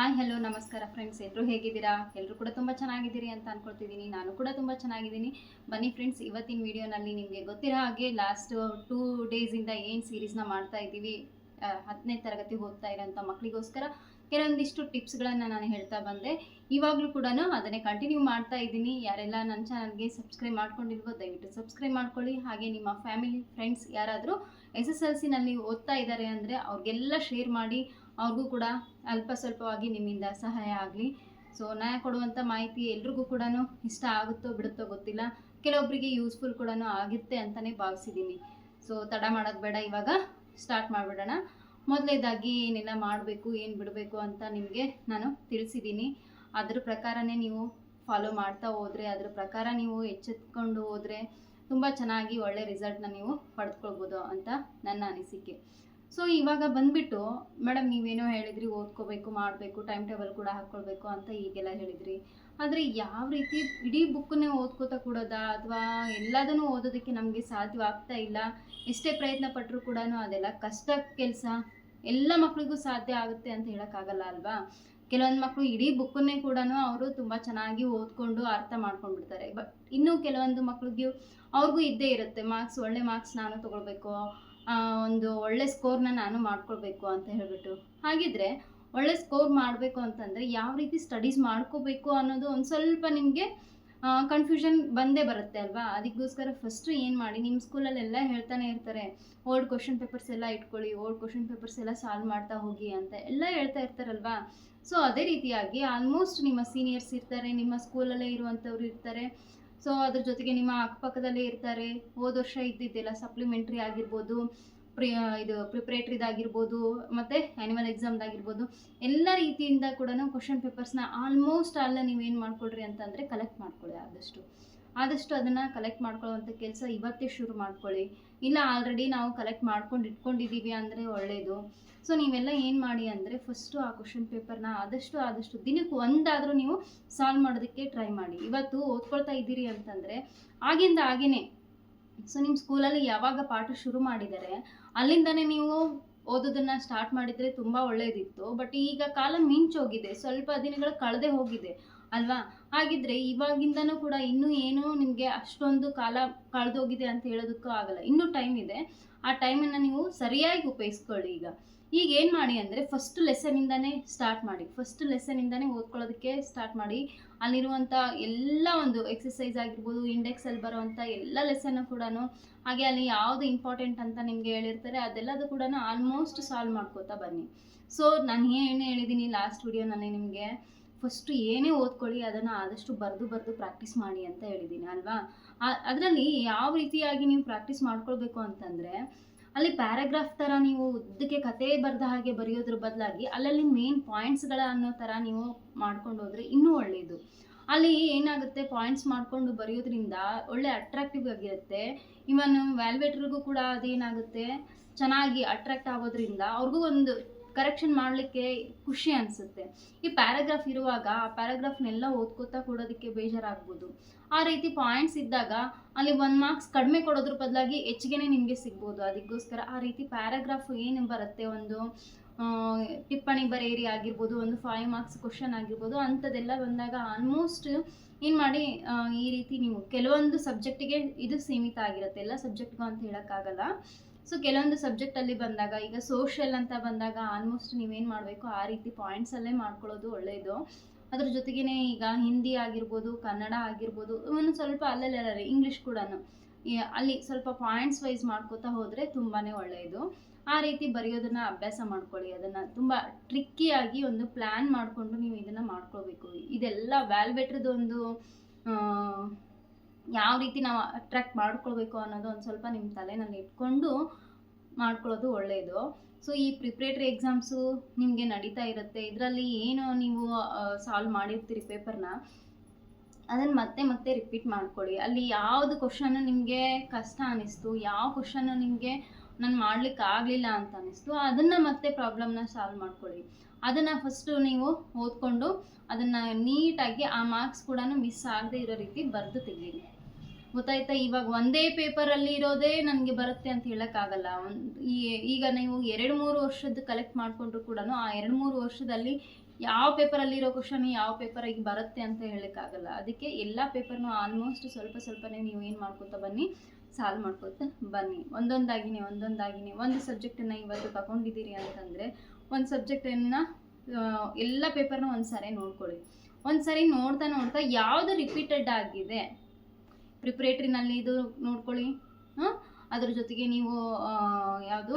Hi hello ನಮಸ್ಕಾರ friends ಎಲ್ಲರೂ ಹೇಗಿದ್ದೀರಾ? ಎಲ್ಲರೂ ಕೂಡ ತುಂಬ ಚೆನ್ನಾಗಿದ್ದೀರಿ ಅಂತ ಅನ್ಕೊಳ್ತಿದ್ದೀನಿ ನಾನು ಕೂಡ ತುಂಬ ಚೆನ್ನಾಗಿದ್ದೀನಿ. ಬನ್ನಿ ಫ್ರೆಂಡ್ಸ್ ಇವತ್ತಿನ ವಿಡಿಯೋನಲ್ಲಿ ನಿಮಗೆ ಗೊತ್ತಿರೋ ಹಾಗೆ ಲಾಸ್ಟ್ ಟೂ ಡೇಸಿಂದ ಏನು ಸೀರೀಸ್ನ ಮಾಡ್ತಾ ಇದ್ದೀವಿ ಹತ್ತನೇ ತರಗತಿ ಓದ್ತಾ ಇರೋಂಥ ಮಕ್ಕಳಿಗೋಸ್ಕರ ಕೆಲವೊಂದಿಷ್ಟು ಟಿಪ್ಸ್ಗಳನ್ನು ನಾನು ಹೇಳ್ತಾ ಬಂದೆ. ಇವಾಗಲೂ ಕೂಡ ಅದನ್ನೇ ಕಂಟಿನ್ಯೂ ಮಾಡ್ತಾ ಇದ್ದೀನಿ. ಯಾರೆಲ್ಲ ನನ್ನ ಚಾನಲ್ಗೆ ಸಬ್ಸ್ಕ್ರೈಬ್ ಮಾಡ್ಕೊಂಡಿಲ್ವೋ, ದಯವಿಟ್ಟು ಸಬ್ಸ್ಕ್ರೈಬ್ ಮಾಡ್ಕೊಳ್ಳಿ. ಹಾಗೆ ನಿಮ್ಮ ಫ್ಯಾಮಿಲಿ ಫ್ರೆಂಡ್ಸ್ ಯಾರಾದರೂ ಎಸ್ ಎಸ್ ಎಲ್ ಸಿನಲ್ಲಿ ಓದ್ತಾ ಇದ್ದಾರೆ ಅಂದರೆ ಅವ್ರಿಗೆಲ್ಲ ಶೇರ್ ಮಾಡಿ. ಅವ್ರಿಗೂ ಕೂಡ ಅಲ್ಪ ಸ್ವಲ್ಪವಾಗಿ ನಿಮ್ಮಿಂದ ಸಹಾಯ ಆಗಲಿ. ಸೊ ನಾನು ಕೊಡುವಂಥ ಮಾಹಿತಿ ಎಲ್ರಿಗೂ ಕೂಡ ಇಷ್ಟ ಆಗುತ್ತೋ ಬಿಡುತ್ತೋ ಗೊತ್ತಿಲ್ಲ. ಕೆಲವೊಬ್ಬರಿಗೆ ಯೂಸ್ಫುಲ್ ಕೂಡ ಆಗುತ್ತೆ ಅಂತಲೇ ಭಾವಿಸಿದ್ದೀನಿ. ಸೊ, ತಡ ಮಾಡೋದು ಬೇಡ, ಇವಾಗ ಸ್ಟಾರ್ಟ್ ಮಾಡಿಬಿಡೋಣ. ಮೊದಲೇದಾಗಿ ಏನೆಲ್ಲ ಮಾಡಬೇಕು, ಏನು ಬಿಡಬೇಕು ಅಂತ ನಿಮಗೆ ನಾನು ತಿಳಿಸಿದ್ದೀನಿ. ಅದ್ರ ಪ್ರಕಾರನೇ ನೀವು ಫಾಲೋ ಮಾಡ್ತಾ ಹೋದರೆ, ಅದ್ರ ಪ್ರಕಾರ ನೀವು ಎಚ್ಚೆತ್ಕೊಂಡು ಹೋದರೆ, ತುಂಬ ಚೆನ್ನಾಗಿ ಒಳ್ಳೆ ರಿಸಲ್ಟ್ನ ನೀವು ಪಡೆದುಕೊಳ್ಬೋದು ಅಂತ ನನ್ನ ಅನಿಸಿಕೆ. ಸೊ ಇವಾಗ ಬಂದ್ಬಿಟ್ಟು, ಮೇಡಮ್, ನೀವೇನೋ ಹೇಳಿದ್ರಿ, ಓದ್ಕೋಬೇಕು, ಮಾಡಬೇಕು ಟೈಮ್ ಟೇಬಲ್ ಕೂಡ ಹಾಕ್ಕೊಳ್ಬೇಕು ಅಂತ ಈಗೆಲ್ಲ ಹೇಳಿದ್ರಿ. ಆದರೆ ಯಾವ ರೀತಿ ಇಡೀ ಬುಕ್ಕನ್ನೇ ಓದ್ಕೋತಾ ಕೂಡೋದಾ? ಅಥವಾ ಎಲ್ಲದನ್ನು ಓದೋದಕ್ಕೆ ನಮಗೆ ಸಾಧ್ಯವಾಗ್ತಾ ಇಲ್ಲ. ಎಷ್ಟೇ ಪ್ರಯತ್ನ ಪಟ್ಟರೂ ಕೂಡ ಅದೆಲ್ಲ ಕಷ್ಟ ಕೆಲಸ. ಎಲ್ಲ ಮಕ್ಕಳಿಗೂ ಸಾಧ್ಯ ಆಗುತ್ತೆ ಅಂತ ಹೇಳೋಕ್ಕಾಗಲ್ಲ ಅಲ್ವಾ? ಕೆಲವೊಂದು ಮಕ್ಕಳು ಇಡೀ ಬುಕ್ಕನ್ನೇ ಕೂಡ ಅವರು ತುಂಬ ಚೆನ್ನಾಗಿ ಓದ್ಕೊಂಡು ಅರ್ಥ ಮಾಡ್ಕೊಂಡ್ಬಿಡ್ತಾರೆ. ಬಟ್ ಇನ್ನೂ ಕೆಲವೊಂದು ಮಕ್ಳಿಗೆ ಅವ್ರಿಗೂ ಇದ್ದೇ ಇರುತ್ತೆ. ಮಾರ್ಕ್ಸ್ ಒಳ್ಳೆ ಮಾರ್ಕ್ಸ್ ನಾನು ತೊಗೊಳ್ಬೇಕು. ಒಂದು ಒಳ್ಳೆ ಸ್ಕೋರ್ನ ನಾನು ಮಾಡ್ಕೊಳ್ಬೇಕು ಅಂತ ಹೇಳ್ಬಿಟ್ಟು. ಹಾಗಿದ್ರೆ ಒಳ್ಳೆ ಸ್ಕೋರ್ ಮಾಡಬೇಕು ಅಂತಂದರೆ ಯಾವ ರೀತಿ ಸ್ಟಡೀಸ್ ಮಾಡ್ಕೋಬೇಕು ಅನ್ನೋದು ಒಂದು ಸ್ವಲ್ಪ ನಿಮಗೆ ಕನ್ಫ್ಯೂಷನ್ ಬಂದೇ ಬರುತ್ತೆ ಅಲ್ವಾ? ಅದಕ್ಕೋಸ್ಕರ ಫಸ್ಟು ಏನು ಮಾಡಿ ನಿಮ್ಮ ಸ್ಕೂಲಲ್ಲೆಲ್ಲ ಹೇಳ್ತಾನೆ ಇರ್ತಾರೆ ಓಲ್ಡ್ ಕ್ವಶನ್ ಪೇಪರ್ಸ್ ಎಲ್ಲ ಇಟ್ಕೊಳ್ಳಿ ಓಲ್ಡ್ ಕ್ವಶನ್ ಪೇಪರ್ಸ್ ಎಲ್ಲ ಸಾಲ್ವ್ ಮಾಡ್ತಾ ಹೋಗಿ ಅಂತ ಎಲ್ಲ ಹೇಳ್ತಾ ಇರ್ತಾರಲ್ವಾ? ಸೊ ಅದೇ ರೀತಿಯಾಗಿ ಆಲ್ಮೋಸ್ಟ್ ನಿಮ್ಮ ಸೀನಿಯರ್ಸ್ ಇರ್ತಾರೆ, ನಿಮ್ಮ ಸ್ಕೂಲಲ್ಲೇ ಇರುವಂಥವ್ರು ಇರ್ತಾರೆ ಸೊ ಅದ್ರ ಜೊತೆಗೆ ನಿಮ್ಮ ಅಕ್ಕಪಕ್ಕದಲ್ಲೇ ಇರ್ತಾರೆ. ಹೋದ ವರ್ಷ ಇದ್ದಿದ್ದೆಲ್ಲ ಸಪ್ಲಿಮೆಂಟ್ರಿ ಆಗಿರ್ಬೋದು ಪ್ರಿ ಇದು ಪ್ರಿಪ್ರೇಟ್ರಿದಾಗಿರ್ಬೋದು ಮತ್ತು ಆ್ಯನಿಮಲ್ ಎಕ್ಸಾಮ್ದಾಗಿರ್ಬೋದು ಎಲ್ಲ ರೀತಿಯಿಂದ ಕೂಡ ಕ್ವಶನ್ ಪೇಪರ್ಸ್ನ ಆಲ್ಮೋಸ್ಟ್ ಅಲ್ಲ ನೀವೇನು ಮಾಡ್ಕೊಳ್ರಿ ಅಂತಂದರೆ ಕಲೆಕ್ಟ್ ಮಾಡ್ಕೊಳ್ಳಿ ಆದಷ್ಟು. ಆದಷ್ಟು ಅದನ್ನು ಕಲೆಕ್ಟ್ ಮಾಡ್ಕೊಳ್ಳೋವಂಥ ಕೆಲಸ ಇವತ್ತೇ ಶುರು ಮಾಡ್ಕೊಳ್ಳಿ. ಇಲ್ಲ ಆಲ್ರೆಡಿ ನಾವು ಕಲೆಕ್ಟ್ ಮಾಡ್ಕೊಂಡು ಇಟ್ಕೊಂಡಿದ್ದೀವಿ ಅಂದರೆ ಒಳ್ಳೆಯದು ಸೊ ನೀವೆಲ್ಲ ಏನು ಮಾಡಿ ಅಂದರೆ ಫಸ್ಟು ಆ ಕ್ವಶನ್ ಪೇಪರ್ನ ಆದಷ್ಟು ಆದಷ್ಟು ದಿನಕ್ಕೆ ಒಂದಾದರೂ ನೀವು ಸಾಲ್ವ್ ಮಾಡೋದಕ್ಕೆ ಟ್ರೈ ಮಾಡಿ. ಇವತ್ತು ಓದ್ಕೊಳ್ತಾ ಇದ್ದೀರಿ ಅಂತಂದರೆ ಆಗಿಂದ ಆಗೇನೆ ಸೊ ನಿಮ್ಮ ಸ್ಕೂಲಲ್ಲಿ ಯಾವಾಗ ಪಾಠ ಶುರು ಮಾಡಿದ್ದಾರೆ ಅಲ್ಲಿಂದನೇ ನೀವು ಓದೋದನ್ನು ಸ್ಟಾರ್ಟ್ ಮಾಡಿದರೆ ತುಂಬ ಒಳ್ಳೆಯದಿತ್ತು ಬಟ್ ಈಗ ಕಾಲ ಮಿಂಚೋಗಿದೆ. ಸ್ವಲ್ಪ ದಿನಗಳು ಕಳೆದೇ ಹೋಗಿದೆ. ಅಲ್ವಾ? ಹಾಗಿದ್ರೆ ಇವಾಗಿಂದನೂ ಕೂಡ ಇನ್ನೂ ಏನೂ ನಿಮಗೆ ಅಷ್ಟೊಂದು ಕಾಲ ಕಳೆದೋಗಿದೆ ಅಂತ ಹೇಳೋದಕ್ಕೂ ಆಗಲ್ಲ. ಇನ್ನೂ ಟೈಮ್ ಇದೆ. ಆ ಟೈಮನ್ನು ನೀವು ಸರಿಯಾಗಿ ಉಪಯೋಗಿಸ್ಕೊಳ್ಳಿ ಈಗ. ಈಗ ಏನು ಮಾಡಿ ಅಂದರೆ ಫಸ್ಟ್ ಲೆಸನಿಂದನೇ ಸ್ಟಾರ್ಟ್ ಮಾಡಿ. ಫಸ್ಟ್ ಲೆಸನಿಂದನೇ ಓದ್ಕೊಳ್ಳೋದಕ್ಕೆ ಸ್ಟಾರ್ಟ್ ಮಾಡಿ. ಅಲ್ಲಿರುವಂಥ ಎಲ್ಲ ಒಂದು ಎಕ್ಸಸೈಸ್ ಆಗಿರ್ಬೋದು ಇಂಡೆಕ್ಸಲ್ಲಿ ಬರೋವಂಥ ಎಲ್ಲ ಲೆಸನ್ನು ಕೂಡ ಹಾಗೆ ಅಲ್ಲಿ ಯಾವುದು ಇಂಪಾರ್ಟೆಂಟ್ ಅಂತ ನಿಮಗೆ ಹೇಳಿರ್ತಾರೆ, ಅದೆಲ್ಲದು ಕೂಡ ಆಲ್ಮೋಸ್ಟ್ ಸಾಲ್ವ್ ಮಾಡ್ಕೋತಾ ಬನ್ನಿ. ಸೊ ನಾನು ಏನು ಹೇಳಿದ್ದೀನಿ ಲಾಸ್ಟ್ ವಿಡಿಯೋನಲ್ಲಿ ನಿಮಗೆ ಫಸ್ಟು ಏನೇ ಓದ್ಕೊಳ್ಳಿ, ಅದನ್ನು ಆದಷ್ಟು ಬರೆದು ಬರೆದು ಪ್ರಾಕ್ಟೀಸ್ ಮಾಡಿ ಅಂತ ಹೇಳಿದ್ದೀನಿ ಅಲ್ವಾ? ಅದರಲ್ಲಿ ಯಾವ ರೀತಿಯಾಗಿ ನೀವು ಪ್ರಾಕ್ಟೀಸ್ ಮಾಡ್ಕೊಳ್ಬೇಕು ಅಂತಂದರೆ, ಅಲ್ಲಿ ಪ್ಯಾರಾಗ್ರಾಫ್ ಥರ ನೀವು ಉದ್ದಕ್ಕೆ ಕತೆ ಬರೆದ ಹಾಗೆ ಬರೆಯೋದ್ರ ಬದಲಾಗಿ ಅಲ್ಲಲ್ಲಿ ಮೇನ್ ಪಾಯಿಂಟ್ಸ್ಗಳ ಅನ್ನೋ ಥರ ನೀವು ಮಾಡ್ಕೊಂಡು ಹೋದರೆ ಇನ್ನೂ ಒಳ್ಳೆಯದು ಅಲ್ಲಿ ಏನಾಗುತ್ತೆ ಪಾಯಿಂಟ್ಸ್ ಮಾಡಿಕೊಂಡು ಬರೆಯೋದ್ರಿಂದ ಒಳ್ಳೆ ಅಟ್ರಾಕ್ಟಿವ್ ಆಗಿರುತ್ತೆ. ಇವನ್ ವ್ಯಾಲ್ವೇಟ್ರಿಗೂ ಕೂಡ ಅದೇನಾಗುತ್ತೆ, ಚೆನ್ನಾಗಿ ಅಟ್ರಾಕ್ಟ್ ಆಗೋದ್ರಿಂದ ಅವ್ರಿಗೂ ಒಂದು ಕರೆಕ್ಷನ್ ಮಾಡಲಿಕ್ಕೆ ಖುಷಿ ಅನಿಸುತ್ತೆ. ಈ ಪ್ಯಾರಾಗ್ರಾಫ್ ಇರುವಾಗ ಆ ಪ್ಯಾರಾಗ್ರಾಫ್ನೆಲ್ಲ ಓದ್ಕೋತಾ ಕೊಡೋದಕ್ಕೆ ಬೇಜಾರಾಗ್ಬೋದು. ಆ ರೀತಿ ಪಾಯಿಂಟ್ಸ್ ಇದ್ದಾಗ ಅಲ್ಲಿ ಒಂದು ಮಾರ್ಕ್ಸ್ ಕಡಿಮೆ ಕೊಡೋದ್ರ ಬದಲಾಗಿ ಹೆಚ್ಚಿಗೆನೇ ನಿಮಗೆ ಸಿಗ್ಬೋದು. ಅದಕ್ಕೋಸ್ಕರ ಆ ರೀತಿ ಪ್ಯಾರಾಗ್ರಾಫ್ ಏನು ಬರುತ್ತೆ? ಒಂದು ಟಿಪ್ಪಣಿ ಬರೆಯಿರಿ ಆಗಿರ್ಬೋದು, ಒಂದು ಫೈವ್ ಮಾರ್ಕ್ಸ್ ಕ್ವಶನ್ ಆಗಿರ್ಬೋದು, ಅಂಥದ್ದೆಲ್ಲ ಬಂದಾಗ ಆಲ್ಮೋಸ್ಟ್ ಏನು ಮಾಡಿ ಈ ರೀತಿ ನೀವು ಕೆಲವೊಂದು ಸಬ್ಜೆಕ್ಟಿಗೆ ಇದು ಸೀಮಿತ ಆಗಿರುತ್ತೆ. ಎಲ್ಲ ಸಬ್ಜೆಕ್ಟ್ಗೂ ಅಂತ ಹೇಳೋಕ್ಕಾಗಲ್ಲ. ಸೊ ಕೆಲವೊಂದು ಸಬ್ಜೆಕ್ಟಲ್ಲಿ ಬಂದಾಗ, ಈಗ ಸೋಷಿಯಲ್ ಅಂತ ಬಂದಾಗ ಆಲ್ಮೋಸ್ಟ್ ನೀವೇನು ಮಾಡಬೇಕು, ಆ ರೀತಿ ಪಾಯಿಂಟ್ಸಲ್ಲೇ ಮಾಡ್ಕೊಳ್ಳೋದು ಒಳ್ಳೆಯದು ಅದ್ರ ಜೊತೆಗೇ ಈಗ ಹಿಂದಿ ಆಗಿರ್ಬೋದು, ಕನ್ನಡ ಆಗಿರ್ಬೋದು ಒಂದು ಸ್ವಲ್ಪ ಅಲ್ಲಲ್ಲೇ ಇಂಗ್ಲೀಷ್ ಕೂಡ ಅಲ್ಲಿ ಸ್ವಲ್ಪ ಪಾಯಿಂಟ್ಸ್ ವೈಸ್ ಮಾಡ್ಕೋತಾ ಹೋದರೆ ತುಂಬಾ ಒಳ್ಳೆಯದು ಆ ರೀತಿ ಬರೆಯೋದನ್ನು ಅಭ್ಯಾಸ ಮಾಡ್ಕೊಳ್ಳಿ. ಅದನ್ನು ತುಂಬ ಟ್ರಿಕ್ಕಿಯಾಗಿ ಒಂದು ಪ್ಲ್ಯಾನ್ ಮಾಡಿಕೊಂಡು ನೀವು ಇದನ್ನು ಮಾಡ್ಕೋಬೇಕು ಇದೆಲ್ಲ ವ್ಯಾಲ್ಬೇಟ್ರದ್ದು ಒಂದು ಯಾವ ರೀತಿ ನಾವು ಅಟ್ರ್ಯಾಕ್ಟ್ ಮಾಡ್ಕೊಳ್ಬೇಕು ಅನ್ನೋದು ಒಂದು ಸ್ವಲ್ಪ ನಿಮ್ಮ ತಲೆನಲ್ಲಿ ಇಟ್ಕೊಂಡು ಮಾಡ್ಕೊಳ್ಳೋದು ಒಳ್ಳೆಯದು ಸೊ ಈ ಪ್ರಿಪ್ರೇಟ್ರಿ ಎಕ್ಸಾಮ್ಸು ನಿಮಗೆ ನಡೀತಾ ಇರುತ್ತೆ. ಇದರಲ್ಲಿ ಏನು ನೀವು ಸಾಲ್ವ್ ಮಾಡಿರ್ತೀರಿ ಪೇಪರ್ನ ಅದನ್ನು ಮತ್ತೆ ಮತ್ತೆ ರಿಪೀಟ್ ಮಾಡ್ಕೊಳ್ಳಿ. ಅಲ್ಲಿ ಯಾವುದು ಕ್ವಶನ್ನು ನಿಮಗೆ ಕಷ್ಟ ಅನ್ನಿಸ್ತು ಯಾವ ಕ್ವಶನ್ನು ನಿಮಗೆ ನಾನು ಮಾಡ್ಲಿಕ್ಕೆ ಆಗಲಿಲ್ಲ ಅಂತ ಅನ್ನಿಸ್ತು ಅದನ್ನು ಮತ್ತೆ ಪ್ರಾಬ್ಲಮ್ನ ಸಾಲ್ವ್ ಮಾಡ್ಕೊಳ್ಳಿ. ಅದನ್ನು ಫಸ್ಟು ನೀವು ಓದ್ಕೊಂಡು ಅದನ್ನು ನೀಟಾಗಿ ಆ ಮಾರ್ಕ್ಸ್ ಕೂಡ ಮಿಸ್ ಆಗದೆ ಇರೋ ರೀತಿ ಬರೆದು ತೆಗೀರಿ. ಗೊತ್ತಾಯ್ತಾ? ಇವಾಗ ಒಂದೇ ಪೇಪರಲ್ಲಿ ಇರೋದೇ ನನಗೆ ಬರುತ್ತೆ ಅಂತ ಹೇಳೋಕ್ಕಾಗಲ್ಲ. ಒಂದು ಈಗ ನೀವು ಎರಡು ಮೂರು ವರ್ಷದ ಕಲೆಕ್ಟ್ ಮಾಡಿಕೊಂಡ್ರು ಕೂಡ ಆ ಎರಡು ಮೂರು ವರ್ಷದಲ್ಲಿ ಯಾವ ಪೇಪರಲ್ಲಿರೋ ಕ್ವಶನ್ ಯಾವ ಪೇಪರಾಗಿ ಬರುತ್ತೆ ಅಂತ ಹೇಳೋಕ್ಕಾಗಲ್ಲ. ಅದಕ್ಕೆ ಎಲ್ಲ ಪೇಪರ್ನು ಆಲ್ಮೋಸ್ಟ್ ಸ್ವಲ್ಪ ಸ್ವಲ್ಪನೇ ನೀವು ಏನು ಮಾಡ್ಕೊತಾ ಬನ್ನಿ ಸಾಲ್ವ್ ಮಾಡ್ಕೋತಾ ಬನ್ನಿ. ಒಂದೊಂದಾಗಿನೇ ಒಂದೊಂದಾಗಿನೇ. ಒಂದು ಸಬ್ಜೆಕ್ಟನ್ನು ಇವತ್ತು ತಗೊಂಡಿದ್ದೀರಿ ಅಂತಂದರೆ ಒಂದು ಸಬ್ಜೆಕ್ಟನ್ನು ಎಲ್ಲ ಪೇಪರ್ನ ಒಂದು ಸಾರಿ ನೋಡ್ಕೊಳ್ಳಿ. ಒಂದು ಸಾರಿ ನೋಡ್ತಾ ನೋಡ್ತಾ ಯಾವುದು ರಿಪೀಟೆಡ್ ಆಗಿದೆ? ಪ್ರಿಪ್ರೇಟ್ರಿನಲ್ಲಿ ಇದು ನೋಡ್ಕೊಳ್ಳಿ. ಹಾಂ? ಅದ್ರ ಜೊತೆಗೆ ನೀವು ಯಾವುದು